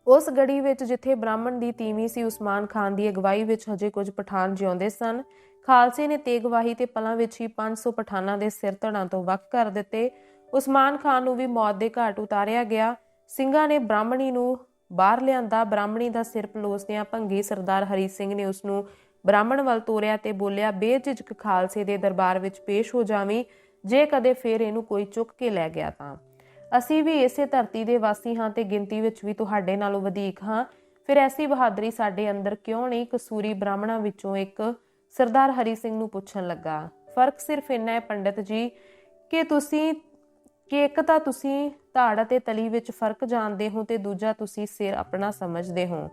ਉਸ ਗੜੀ ਵਿੱਚ ਜਿੱਥੇ ਬ੍ਰਾਹਮਣ ਦੀ ਤੀਵੀਂ ਸੀ, ਉਸਮਾਨ ਖਾਨ ਦੀ ਅਗਵਾਈ ਵਿੱਚ ਹਜੇ ਕੁਝ ਪਠਾਨ ਜਿਉਂਦੇ ਸਨ। ਖਾਲਸੇ ਨੇ ਤੇਗਵਾਹੀ ਤੇ ਪਲਾਂ ਵਿੱਚ ਹੀ 500 ਪਠਾਨਾਂ ਦੇ ਸਿਰ ਧੜਾਂ ਤੋਂ ਵੱਖ ਕਰ ਦਿੱਤੇ। ਉਸਮਾਨ ਖਾਨ ਨੂੰ ਵੀ ਮੌਤ ਦੇ ਘਾਟ ਉਤਾਰਿਆ ਗਿਆ। ਸਿੰਘਾਂ ਨੇ ਬ੍ਰਾਹਮਣੀ ਨੂੰ ਬਾਹਰ ਲਿਆਂਦਾ। ਬ੍ਰਾਹਮਣੀ ਦਾ ਸਿਰ ਪਲੋਸਦਿਆਂ ਭੰਗੀ ਸਰਦਾਰ ਹਰੀ ਸਿੰਘ ਨੇ ਉਸ ਨੂੰ ਬ੍ਰਾਹਮਣ ਵੱਲ ਤੋਰਿਆ ਤੇ ਬੋਲਿਆ, ਬੇਝਿਜਕ ਖਾਲਸੇ ਦੇ ਦਰਬਾਰ ਵਿੱਚ ਪੇਸ਼ ਹੋ ਜਾਵੀਂ। ਜੇ ਕਦੇ ਫੇਰ ਇਹਨੂੰ ਕੋਈ ਚੁੱਕ ਕੇ ਲੈ ਗਿਆ ਤਾਂ। ਅਸੀਂ ਵੀ ਇਸੇ ਧਰਤੀ ਦੇ ਵਾਸੀ ਹਾਂ ਤੇ ਗਿਣਤੀ ਵਿੱਚ ਵੀ ਤੁਹਾਡੇ ਨਾਲੋਂ ਵਧੇਕ ਹਾਂ। ਫਿਰ ਐਸੀ ਬਹਾਦਰੀ ਸਾਡੇ ਅੰਦਰ ਕਿਉਂ ਨਹੀਂ? ਕਸੂਰੀ ਬ੍ਰਾਹਮਣਾਂ ਵਿੱਚੋਂ ਇੱਕ ਸਰਦਾਰ ਹਰੀ ਸਿੰਘ ਨੂੰ ਪੁੱਛਣ ਲੱਗਾ। ਫ਼ਰਕ ਸਿਰਫ ਇੰਨਾ ਹੈ ਪੰਡਤ ਜੀ, ਕਿ ਤੁਸੀਂ ਕਿ ਇੱਕ ਤਾਂ ਤੁਸੀਂ ਧਾੜ ਅਤੇ ਤਲੀ ਵਿੱਚ ਫ਼ਰਕ ਜਾਣਦੇ ਹੋ ਤੇ ਦੂਜਾ ਤੁਸੀਂ ਸਿਰ ਆਪਣਾ ਸਮਝਦੇ ਹੋ।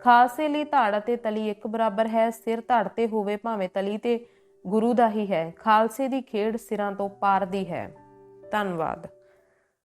ਖਾਲਸੇ ਲਈ ਧਾੜ ਅਤੇ ਤਲੀ ਇੱਕ ਬਰਾਬਰ ਹੈ, ਸਿਰ ਧੜ ਤੇ ਹੋਵੇ ਭਾਵੇਂ ਤਲੀ ਤੇ ਗੁਰੂ ਦਾ ਹੀ ਹੈ। ਖਾਲਸੇ ਦੀ ਖੇਡ ਸਿਰਾਂ ਤੋਂ ਪਾਰ ਦੀ ਹੈ। ਧੰਨਵਾਦ।